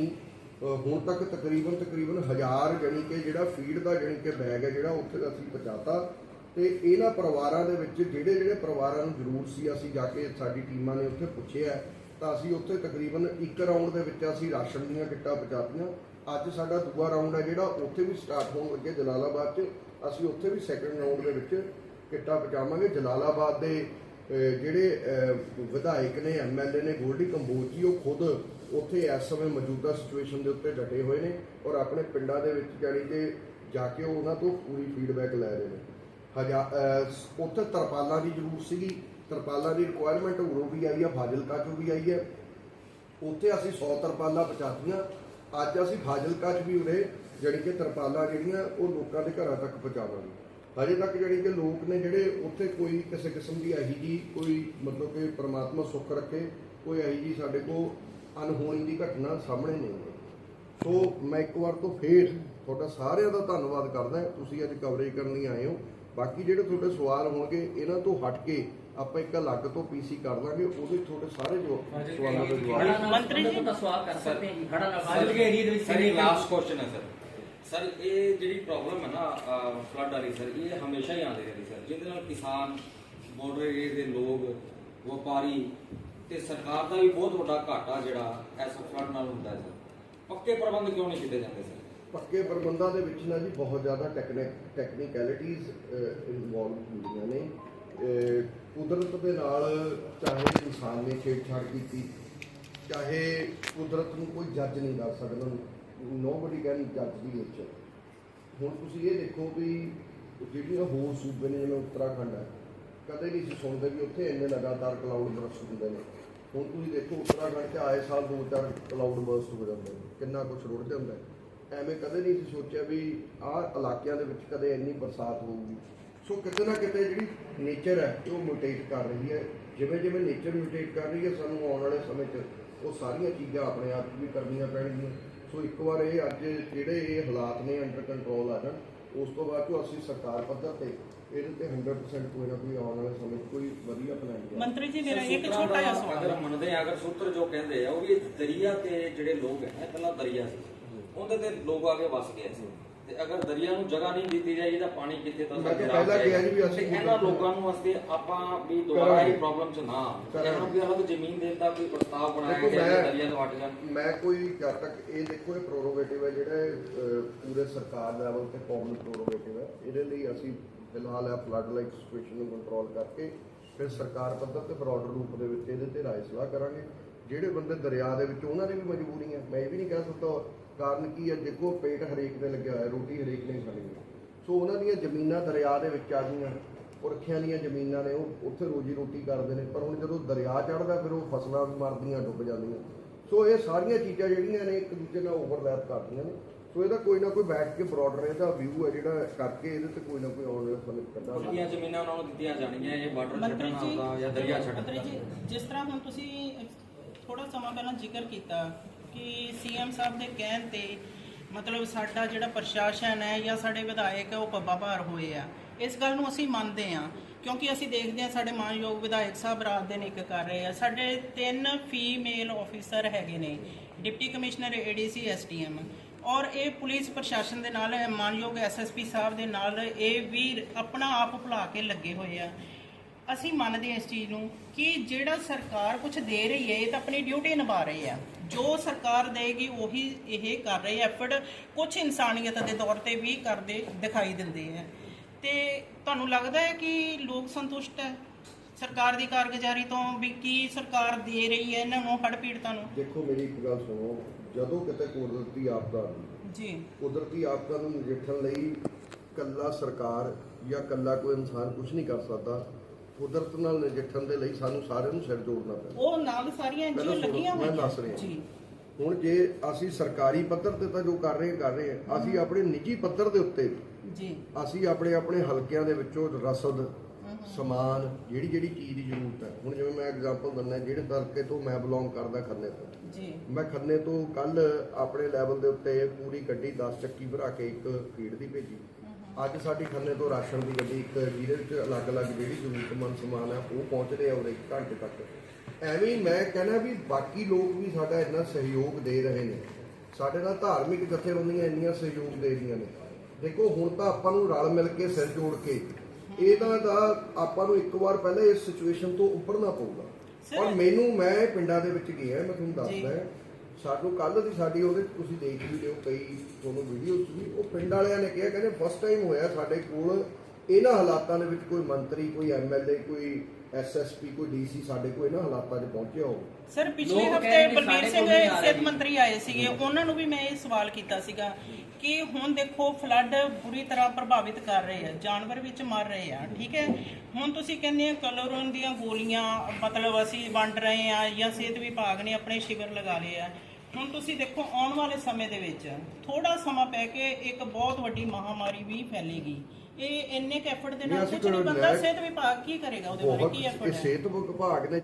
ਹੁਣ ਤੱਕ ਤਕਰੀਬਨ ਤਕਰੀਬਨ 1000 ਜਾਣੀ ਕਿ ਜਿਹੜਾ ਫੀਡ ਦਾ ਜਾਣੀ ਕਿ ਬੈਗ ਹੈ ਜਿਹੜਾ ਉੱਥੇ ਅਸੀਂ ਪਹੁੰਚਾਤਾ ਤੇ ਇਹਨਾਂ ਪਰਿਵਾਰਾਂ ਦੇ ਵਿੱਚ ਜਿਹੜੇ ਜਿਹੜੇ ਪਰਿਵਾਰਾਂ ਨੂੰ ਜ਼ਰੂਰ ਸੀ ਅਸੀਂ ਜਾ ਕੇ ਸਾਡੀ ਟੀਮਾਂ ਨੇ ਉੱਥੇ ਪੁੱਛਿਆ ਤਾਂ ਅਸੀਂ ਉੱਥੇ ਤਕਰੀਬਨ ਇੱਕ ਰਾਉਂਡ ਦੇ ਵਿੱਚ ਅਸੀਂ ਰਾਸ਼ਨ ਦੀਆਂ ਕਿੱਟਾਂ ਪਹੁੰਚਾਤੀਆਂ। ਅੱਜ ਸਾਡਾ ਦੂਆ ਰਾਉਂਡ ਹੈ ਜਿਹੜਾ ਉੱਥੇ ਵੀ ਸਟਾਰਟ ਹੋਣ ਲੱਗੇ ਜਲਾਲਾਬਾਦ 'ਚ। ਅਸੀਂ ਉੱਥੇ ਵੀ ਸੈਕੰਡ ਰਾਉਂਡ ਦੇ ਵਿੱਚ ਕਿੱਟਾਂ ਪਹੁੰਚਾਵਾਂਗੇ। ਜਲਾਲਾਬਾਦ ਦੇ ਜਿਹੜੇ ਵਿਧਾਇਕ ਨੇ ਐਮਐਲਏ ਨੇ, ਗੋਲਡੀ ਕੰਬੋਜ ਜੀ, ਉਹ ਖੁਦ ਉੱਥੇ ਇਸ ਸਮੇਂ ਮੌਜੂਦਾ ਸਿਚੁਏਸ਼ਨ ਦੇ ਉੱਤੇ ਡਟੇ ਹੋਏ ਨੇ ਔਰ ਆਪਣੇ ਪਿੰਡਾਂ ਦੇ ਵਿੱਚ ਜਾਣੀ ਕਿ ਜਾ ਕੇ ਉਹ ਉਹਨਾਂ ਤੋਂ ਪੂਰੀ ਫੀਡਬੈਕ ਲੈ ਰਹੇ ਨੇ। ਹਜਾ ਉੱਥੇ ਤਰਪਾਲਾਂ ਦੀ ਜ਼ਰੂਰਤ ਸੀਗੀ, ਤਰਪਾਲਾਂ ਦੀ ਰਿਕੁਆਇਰਮੈਂਟ ਉਰੋਂ ਵੀ ਆਈ ਹੈ ਫਾਜ਼ਿਲਕਾ ਚੋਂ ਵੀ ਆਈ ਹੈ ਉੱਥੇ ਅਸੀਂ 100 ਤਰਪਾਲਾਂ ਪਹੁੰਚਾਤੀਆਂ, ਅੱਜ ਅਸੀਂ ਫਾਜ਼ਿਲਕਾ 'ਚ ਵੀ ਉਰੇ ਜਿਹੜੀ ਕਿ ਤਰਪਾਲਾਂ ਜਿਹੜੀਆਂ ਉਹ ਲੋਕਾਂ ਦੇ ਘਰਾਂ ਤੱਕ ਪਹੁੰਚਾਵਾਂਗੇ। ਹਜੇ ਤੱਕ ਜਿਹੜੀ ਕਿ ਲੋਕ ਨੇ ਜਿਹੜੇ ਉੱਥੇ ਕੋਈ ਕਿਸੇ ਕਿਸਮ ਦੀ ਇਹੀ ਜੀ ਕੋਈ ਮਤਲਬ ਕਿ ਪ੍ਰਮਾਤਮਾ ਸੁੱਖ ਰੱਖੇ, ਕੋਈ ਇਹੀ ਜੀ ਸਾਡੇ ਕੋਲ ਅਨਹੋਣੀ ਦੀ ਘਟਨਾ ਸਾਹਮਣੇ ਨਹੀਂ ਆਈ। ਸੋ ਮੈਂ ਇੱਕ ਵਾਰ ਤੋਂ ਫੇਰ ਤੁਹਾਡਾ ਸਾਰਿਆਂ ਦਾ ਧੰਨਵਾਦ ਕਰਦਾ ਤੁਸੀਂ ਅੱਜ ਕਵਰੇਜ ਕਰਨ ਲਈ ਆਏ ਹੋ। ਬਾਕੀ ਜਿਹੜੇ ਤੁਹਾਡੇ ਸਵਾਲ ਹੋਣਗੇ ਇਹਨਾਂ ਤੋਂ ਹਟ ਕੇ ਆਪਾਂ ਇੱਕ ਅਲੱਗ ਤੋਂ ਪੀਸੀ ਕਰ ਲਾਂਗੇ ਉਹਦੇ ਤੁਹਾਡੇ ਸਾਰੇ ਜੋ ਸਵਾਲਾਂ ਦੇ ਜਵਾਬ ਮੰਤਰੀ ਜੀ। ਸੰਬੰਧਿਤ ਸਵਾਲ ਕਰ ਸਕਦੇ ਹਾਂ ਜੀ। ਹੜਾ ਨਾਲ ਫਾਜ਼ਿਲ ਕੇ ਏਰੀਆ ਦੇ ਵਿੱਚ ਸਰ ਲਾਸਟ ਕੁਐਸਚਨ ਹੈ ਸਰ। ਸਰ ਇਹ ਜਿਹੜੀ ਪ੍ਰੋਬਲਮ ਹੈ ਨਾ ਫਲੱਡ ਵਾਲੀ ਸਰ ਇਹ ਹਮੇਸ਼ਾ ਹੀ ਆਉਂਦੀ ਰਹਿੰਦੀ ਸਰ। ਜਿਹਦੇ ਨਾਲ ਕਿਸਾਨ ਬਾਰਡਰ ਏਰੀਏ ਦੇ ਲੋਕ ਵਪਾਰੀ ਤੇ ਸਰਕਾਰ ਦਾ ਵੀ ਬਹੁਤ ਵੱਡਾ ਘਾਟਾ ਜਿਹੜਾ ਇਸ ਫਲੱਡ ਨਾਲ ਹੁੰਦਾ ਹੈ ਸਰ ਪੱਕੇ ਪ੍ਰਬੰਧ ਕਿਉਂ ਨਹੀਂ ਕੀਤੇ ਜਾਂਦੇ ਸਰ? ਪੱਕੇ ਪ੍ਰਬੰਧਾਂ ਦੇ ਵਿੱਚ ਨਾ ਜੀ ਬਹੁਤ ਜ਼ਿਆਦਾ ਟੈਕਨਿਕ ਟੈਕਨੀਕੈਲਿਟੀਜ਼ ਇਨਵੋਲਵ ਹੁੰਦੀਆਂ ਨੇ। ਕੁਦਰਤ ਦੇ ਨਾਲ ਚਾਹੇ ਇਨਸਾਨ ਨੇ ਛੇੜਛਾੜ ਕੀਤੀ, ਚਾਹੇ ਕੁਦਰਤ ਨੂੰ ਕੋਈ ਜੱਜ ਨਹੀਂ ਕਰ ਸਕਦਾ ਨੋਬਡੀ ਕੈਨ ਜੱਜ ਦੀ ਵਿੱਚ ਹੁਣ ਤੁਸੀਂ ਇਹ ਦੇਖੋ ਵੀ ਜਿਹੜੀਆਂ ਹੋਰ ਸੂਬੇ ਨੇ, ਜਿਵੇਂ ਉੱਤਰਾਖੰਡ ਹੈ ਕਦੇ ਨਹੀਂ ਸੀ ਸੁਣਦੇ ਵੀ ਉੱਥੇ ਇੰਨੇ ਲਗਾਤਾਰ ਕਲਾਊਡ ਬਰਸਟ ਹੁੰਦੇ ਨੇ। ਹੁਣ ਤੁਸੀਂ ਦੇਖੋ, ਉੱਤਰਾਖੰਡ 'ਚ ਆਏ ਸਾਲ ਦੋ ਚਾਰ ਕਲਾਊਡ ਬਰਸਟ ਹੋ ਜਾਂਦੇ ਨੇ। ਕਿੰਨਾ ਕੁਝ ਰੁੜ ਜਾਂਦਾ ਐਵੇਂ ਕਦੇ ਨਹੀਂ ਸੀ ਸੋਚਿਆ ਵੀ ਆਹ ਇਲਾਕਿਆਂ ਦੇ ਵਿੱਚ ਕਦੇ ਇੰਨੀ ਬਰਸਾਤ ਹੋਊਗੀ। ਸੋ ਕਿਤੇ ਨਾ ਕਿਤੇ ਜਿਹੜੀ ਨੇਚਰ ਹੈ, ਉਹ ਮਿਊਟੇਟ ਕਰ ਰਹੀ ਹੈ। ਜਿਵੇਂ ਜਿਵੇਂ ਨੇਚਰ ਮਿਊਟੇਟ ਕਰ ਰਹੀ ਹੈ, ਸਾਨੂੰ ਆਉਣ ਵਾਲੇ ਸਮੇਂ 'ਚ ਉਹ ਸਾਰੀਆਂ ਚੀਜ਼ਾਂ ਆਪਣੇ ਆਪ 'ਚ ਵੀ ਕਰਨੀਆਂ ਪੈਣਗੀਆਂ। ਸੋ ਇੱਕ ਵਾਰ ਇਹ ਅੱਜ ਜਿਹੜੇ ਇਹ ਹਾਲਾਤ ਨੇ ਅੰਡਰ ਕੰਟਰੋਲ ਆ ਜਾਣ, ਉਸ ਤੋਂ ਬਾਅਦ 'ਚੋਂ ਅਸੀਂ ਸਰਕਾਰ ਪੱਧਰ ਤੇ ਇਹਦੇ ਤੇ 100% ਕੋਈ ਨਾ ਕੋਈ ਆਉਣ ਵਾਲੇ ਸਮੇਂ 'ਚ ਕੋਈ ਵਧੀਆ ਪਲਾਨ ਹੈ ਮੰਤਰੀ ਜੀ ਮੇਰਾ ਇੱਕ ਛੋਟਾ ਜਿਹਾ ਸਵਾਲ ਅਗਰ ਹੈ। ਮੰਨਦੇ ਆ ਅਗਰ ਸੂਤਰ ਜੋ ਕਹਿੰਦੇ ਆ ਉਹ ਵੀ ਦਰਿਆ ਤੇ ਜਿਹੜੇ ਲੋਕ ਹੈ ਪਹਿਲਾਂ ਦਰਿਆ ਸੀ ਉਹਦੇ ਤੇ ਲੋਕ ਆ ਕੇ ਵਸ ਗਏ ਸੀ ਤੇ ਅਗਰ ਦਰਿਆ ਨੂੰ ਜਗ੍ਹਾ ਨਹੀਂ ਦਿੱਤੀ ਜਾਏਗੀ ਤਾਂ ਪਾਣੀ ਕਿੱਥੇ ਤੱਕ ਮੈਂ ਗਿਰਾ ਪਹਿਲਾਂ ਕਿਹਾ ਜੀ ਵੀ। ਅਸੀਂ ਤੇ ਇਹਨਾਂ ਲੋਕਾਂ ਨੂੰ ਵਾਸਤੇ ਆਪਾਂ ਵੀ ਦੁਬਾਰਾ ਕਰਾਂਗੇ। ਇਹ ਪ੍ਰੋਬਲਮ ਚ ਨਾ ਕਰਾਂਗੇ। ਇਹਨਾਂ ਨੂੰ ਵੀ ਅਲੱਗ ਜ਼ਮੀਨ ਦੇਣ ਦਾ ਕੋਈ ਪ੍ਰਸਤਾਵ ਬਣਾਇਆ ਦੇਖੋ, ਗਿਆ ਮੈਂ- ਕਿ ਦਰਿਆ ਤੋਂ ਵੱਟ ਜਾਣ ਮੈਂ ਕੋਈ ਜਦ ਤੱਕ ਇਹ ਦੇਖੋ ਇਹ ਪ੍ਰੋਰੋਗੇਟਿਵ ਹੈ ਜਿਹੜਾ ਅਹ, ਪੂਰੇ ਸਰਕਾਰ ਲੈਵਲ ਤੇ ਕੌਮੀ ਪ੍ਰੋਰੋਗੇਟਿਵ ਹੈ ਇਹਦੇ ਲਈ ਅਸੀਂ ਫਿਲਹਾਲ ਇਹ ਫਲੱਡ ਲਾਈਕ ਸਿਚੁਏਸ਼ਨ ਨੂੰ ਕੰਟਰੋਲ ਕਰਕੇ ਫਿਰ ਸਰਕਾਰ ਪੱਧਰ ਤੇ ਬਰਾਡਰ ਰੂਪ ਦੇ ਵਿੱਚ ਇਹਦੇ ਤੇ ਰਾਏ ਸਲਾਹ ਕਰਾਂਗੇ। ਜਿਹੜੇ ਬੰਦੇ ਦਰਿਆ ਦੇ ਵਿੱਚ, ਉਹਨਾਂ ਦੀ ਵੀ ਮਜਬੂਰੀ ਹੈ। ਮੈਂ ਇਹ ਵੀ ਨਹੀਂ ਕਹਿ ਸਕਦਾ ਕਾਰਨ ਕੀ ਹੈ, ਦੇਖੋ ਪੇਟ ਹਰੇਕ ਦੇ ਲੱਗਿਆ ਹੋਇਆ, ਰੋਟੀ ਹਰੇਕ ਨੇ ਖਾਣੀ ਹੈ। ਸੋ ਉਹਨਾਂ ਦੀਆਂ ਜ਼ਮੀਨਾਂ ਦਰਿਆ ਦੇ ਵਿੱਚ ਆ ਗਈਆਂ, ਪੁਰਖਿਆਂ ਦੀਆਂ ਜ਼ਮੀਨਾਂ ਨੇ, ਉਹ ਉੱਥੇ ਰੋਜੀ ਰੋਟੀ ਕਰਦੇ ਨੇ, ਪਰ ਹੁਣ ਜਦੋਂ ਦਰਿਆ ਚੜ੍ਹਦਾ, ਫਿਰ ਉਹ ਫਸਲਾਂ ਵੀ ਮਰਦੀਆਂ, ਡੁੱਬ ਜਾਂਦੀਆਂ। ਸੋ ਇਹ ਸਾਰੀਆਂ ਚੀਜ਼ਾਂ ਜਿਹੜੀਆਂ ਨੇ, ਇੱਕ ਦੂਜੇ ਨਾਲ ਓਵਰਲੈਪ ਕਰਦੀਆਂ ਨੇ। ਸੋ ਇਹਦਾ ਕੋਈ ਨਾ ਕੋਈ ਬੈਠ ਕੇ ਬਰਾਡਰ ਇਹਦਾ ਵਿਊ ਹੈ ਜਿਹੜਾ ਕਰਕੇ ਇਹਦੇ ਤੇ ਕੋਈ ਨਾ ਕੋਈ ਆਉਣ ਵਾਲਾ ਸਮੇਂ ਕੱਢਾਂਗੇ ਕੁੜੀਆਂ ਜ਼ਮੀਨਾਂ ਉਹਨਾਂ ਨੂੰ ਦਿੱਤੀਆਂ ਜਾਣਗੀਆਂ ਇਹ ਵਾਟਰ ਮੰਤਰੀ ਛੱਡਣ ਜੀ ਦਾ ਜਾਂ ਦਰਿਆ ਛੱਡਣ ਮੰਤਰੀ ਦਾ। ਜੀ ਜਿਸ ਤਰ੍ਹਾਂ ਹੁਣ ਤੁਸੀਂ ਥੋੜਾ ਸਮਾਂ ਪਹਿਲਾਂ ਜ਼ਿਕਰ ਕੀਤਾ ਕਿ ਸੀਐਮ ਸਾਹਿਬ ਦੇ ਕਹਿਣ ਤੇ ਮਤਲਬ ਸਾਡਾ ਜਿਹੜਾ ਪ੍ਰਸ਼ਾਸਨ ਹੈ ਜਾਂ ਸਾਡੇ ਵਿਧਾਇਕ ਹੈ ਉਹ ਪੱਬਾ ਭਾਰ ਹੋਏ ਆ। ਇਸ ਗੱਲ ਨੂੰ ਅਸੀਂ ਮੰਨਦੇ ਆ ਕਿਉਂਕਿ ਅਸੀਂ ਦੇਖਦੇ ਆ ਸਾਡੇ ਮਾਨਯੋਗ ਵਿਧਾਇਕ ਸਾਹਿਬ ਰਾਤ ਦਿਨ ਇੱਕ ਕਰ ਰਹੇ ਆ। ਸਾਡੇ ਤਿੰਨ ਫੀਮੇਲ ਆਫੀਸਰ ਹੈਗੇ ਨੇ ਡਿਪਟੀ ਕਮਿਸ਼ਨਰ ਏਡੀਸੀ ਐਸਟੀਐਮ ਔਰ ਇਹ ਪੁਲਿਸ ਪ੍ਰਸ਼ਾਸਨ ਦੇ ਨਾਲ ਮਾਨਯੋਗ ਐਸਐਸਪੀ ਸਾਹਿਬ ਦੇ ਨਾਲ ਇਹ ਵੀ ਆਪਣਾ ਆਪ ਭੁਲਾ ਕੇ ਲੱਗੇ ਹੋਏ ਆ। ਅਸੀਂ ਮੰਨਦੇ ਹਾਂ ਇਸ ਚੀਜ਼ ਨੂੰ ਕਿ ਜਿਹੜਾ ਸਰਕਾਰ ਕੁਝ ਦੇ ਰਹੀ ਹੈ, ਇਹ ਤਾਂ ਆਪਣੀ ਡਿਊਟੀ ਨਿਭਾ ਰਹੀ ਹੈ ਜੋ ਸਰਕਾਰ ਦੇਗੀ, ਉਹੀ ਇਹ ਕਰ ਰਹੀ ਹੈ ਐਫਰਟ ਕੁਝ ਇਨਸਾਨੀਅਤ ਦੇ ਤੌਰ ਤੇ ਵੀ ਕਰਦੇ, ਦਿਖਾਈ ਦਿੰਦੇ ਆ। ਤੇ ਤੁਹਾਨੂੰ ਲੱਗਦਾ ਹੈ ਕਿ ਲੋਕ ਸੰਤੁਸ਼ਟ ਹੈ? ਸਰਕਾਰ ਦੀ ਕਾਰਗੁਜ਼ਾਰੀ ਤੋਂ ਵੀ ਕੀ ਸਰਕਾਰ ਦੇ ਰਹੀ ਹੈ ਇਹਨਾਂ ਨੂੰ ਹੜ੍ਹ ਪੀੜਤਾਂ ਨੂੰ? ਦੇਖੋ ਮੇਰੀ ਇੱਕ ਗੱਲ ਸੁਣੋ। ਜਦੋਂ ਕਿਤੇ ਕੁਦਰਤੀ ਆਪਦਾ ਆਉਂਦੀ ਜੀ। ਕੁਦਰਤੀ ਆਪਦਾ ਨੂੰ ਨਜਿੱਠਣ ਲਈ ਕੱਲਾ ਸਰਕਾਰ ਜਾਂ ਕੱਲਾ ਕੋਈ ਇਨਸਾਨ ਕੁਝ ਨਹੀਂ ਕਰ ਸਕਦਾ ਕੁਦਰਤ ਨਾਲ ਨਜਿੱਠਣ ਦੇ ਲਈ ਸਾਨੂੰ ਸਾਰਿਆਂ ਨੂੰ ਸਿਰ ਜੋੜਨਾ ਪੈਂਦਾ ਉਹ ਨਾਲ ਸਾਰੀਆਂ ਐਨਜੀਓ ਲੱਗੀਆਂ ਮੈਂ ਹੋਈਆਂ। ਰਿਹਾ। ਜੀ। ਹੁਣ ਜੇ ਅਸੀਂ ਸਰਕਾਰੀ ਪੱਧਰ ਤੇ ਤਾਂ ਜੋ ਕਰ ਰਹੇ ਕਰ ਰਹੇ ਹਾਂ। ਅਸੀਂ ਆਪਣੇ ਨਿੱਜੀ ਪੱਧਰ ਦੇ ਉੱਤੇ ਜੀ। ਅਸੀਂ ਆਪਣੇ ਆਪਣੇ ਹਲਕਿਆਂ ਦੇ ਵਿੱਚੋਂ ਰਸਦ ਸਮਾਨ ਜਿਹੜੀ ਜਿਹੜੀ ਚੀਜ਼ ਦੀ ਜ਼ਰੂਰਤ ਹੈ। ਹੁਣ ਜਿਵੇਂ ਮੈਂ ਐਗਜ਼ਾਮਪਲ ਦਿੰਦਾ ਜਿਹੜੇ ਹਲਕੇ ਤੋਂ ਮੈਂ ਬਿਲੋਂਗ ਕਰਦਾ ਖੰਨੇ ਤੋਂ। ਜੀ। ਮੈਂ ਖੰਨੇ ਤੋਂ ਕੱਲ ਆਪਣੇ ਲੈਵਲ ਦੇ ਉੱਤੇ ਪੂਰੀ ਗੱਡੀ 10 ਚੱਕੀ ਭਰਾ ਕੇ ਇੱਕ ਫੀਡ ਦੀ ਭੇਜੀ। ਅੱਜ ਸਾਡੀ ਖੰਨੇ ਤੋਂ ਰਾਸ਼ਨ ਦੀ ਗੱਡੀ ਇੱਕ ਜਿਹਦੇ ਵਿੱਚ ਅਲੱਗ-ਅਲੱਗ ਜਿਹੜੀ ਜ਼ਰੂਰਤਮੰਦ ਸਮਾਨ ਹੈ ਉਹ ਪਹੁੰਚ ਰਿਹਾ ਉਹਦੇ ਇੱਕ ਘੰਟੇ ਤੱਕ। ਐਵੇਂ ਮੈਂ ਕਹਿੰਦਾ ਵੀ ਬਾਕੀ ਲੋਕ ਵੀ ਸਾਡਾ ਇੰਨਾ ਸਹਿਯੋਗ ਦੇ ਰਹੇ ਨੇ। ਸਾਡੇ ਨਾਲ ਧਾਰਮਿਕ ਜਥੇਬੰਦੀਆਂ ਇੰਨੀਆਂ ਸਹਿਯੋਗ ਦੇ ਰਹੀਆਂ ਨੇ। ਦੇਖੋ ਹੁਣ ਤਾਂ ਆਪਾਂ ਨੂੰ ਰਲ ਮਿਲ ਕੇ ਸਿਰ ਜੋੜ ਕੇ ਇਹਦਾ ਦਾ ਆਪਾਂ ਨੂੰ ਇੱਕ ਵਾਰ ਪਹਿਲਾਂ ਇਸ ਸਿਚੁਏਸ਼ਨ ਤੋਂ ਉੱਪਰਨਾ ਪਊਗਾ। ਔਰ ਮੈਨੂੰ ਮੈਂ ਪਿੰਡਾਂ ਦੇ ਵਿੱਚ ਗਿਆ ਮੈਂ ਤੁਹਾਨੂੰ। ਦੱਸਦਾ ਸਾਨੂੰ ਕੱਲ ਦੀ ਸਾਡੀ ਉਹਦੇ ਤੁਸੀਂ ਦੇਖ ਵੀ ਲਿਓ ਕਈ ਤੁਹਾਨੂੰ ਵੀਡੀਓ ਵੀ। ਉਹ ਪਿੰਡ ਵਾਲਿਆਂ ਨੇ ਕਿਹਾ ਕਹਿੰਦੇ ਫਸਟ ਟਾਈਮ ਹੋਇਆ ਸਾਡੇ ਕੋਲ ਇਹਨਾਂ ਹਾਲਾਤਾਂ ਦੇ ਵਿੱਚ ਕੋਈ ਮੰਤਰੀ ਕੋਈ ਐਮਐਲਏ ਕੋਈ ਐਸਐਸਪੀ ਕੋਈ ਡੀਸੀ ਸਾਡੇ ਕੋਲ ਇਹਨਾਂ ਹਾਲਾਤਾਂ 'ਚ ਪਹੁੰਚਿਆ ਹੋਵੇ। ਸਰ ਪਿਛਲੇ ਲੋਕ ਹਫ਼ਤੇ ਬਲਬੀਰ ਸਾਡੇ ਸਿੰਘ ਕੋਲ ਨਹੀਂ ਆ ਰਹੇ ਸਿਹਤ। ਮੰਤਰੀ ਆਏ ਸੀਗੇ ਉਹਨਾਂ ਨੂੰ ਵੀ ਮੈਂ ਇਹ ਸਵਾਲ ਕੀਤਾ ਸੀਗਾ ਕਿ ਹੁਣ ਦੇਖੋ ਫਲੱਡ ਬੁਰੀ ਤਰ੍ਹਾਂ ਪ੍ਰਭਾਵਿਤ ਕਰ ਰਹੇ ਆ ਜਾਨਵਰ ਵਿੱਚ ਮਰ ਰਹੇ ਆ ਠੀਕ ਹੈ? ਹੁਣ ਤੁਸੀਂ ਕਹਿੰਦੇ ਆ ਕਲੋਰਨ ਦੀਆਂ ਗੋਲੀਆਂ ਮਤਲਬ ਅਸੀਂ ਵੰਡ ਰਹੇ ਆ ਜਾਂ ਸਿਹਤ ਵਿਭਾਗ ਨੇ ਆਪਣੇ ਸ਼ਿਵਰ ਲਗਾ ਲਏ ਆ। ਹੁਣ ਤੁਸੀਂ ਦੇਖੋ ਆਉਣ ਵਾਲੇ ਸਮੇਂ ਦੇ ਵਿੱਚ ਥੋੜਾ ਸਮਾਂ ਪੈ ਕੇ ਇੱਕ ਬਹੁਤ ਵੱਡੀ ਮਹਾਮਾਰੀ ਵੀ ਫੈਲੇਗੀ। ਇਹ ਇੰਨੇ ਕੁ ਐਫਰਟ ਦੇ ਨਾਲ ਕੁਝ ਨਹੀਂ ਬੰਦਾ ਸਿਹਤ ਵਿਭਾਗ ਕੀ ਕਰੇਗਾ ਉਹਦੇ ਬਾਰੇ? ਬਹੁਤ ਕੀ ਐਫਰਟ ਹੈ? ਸਿਹਤ ਵਿਭਾਗ ਨੇ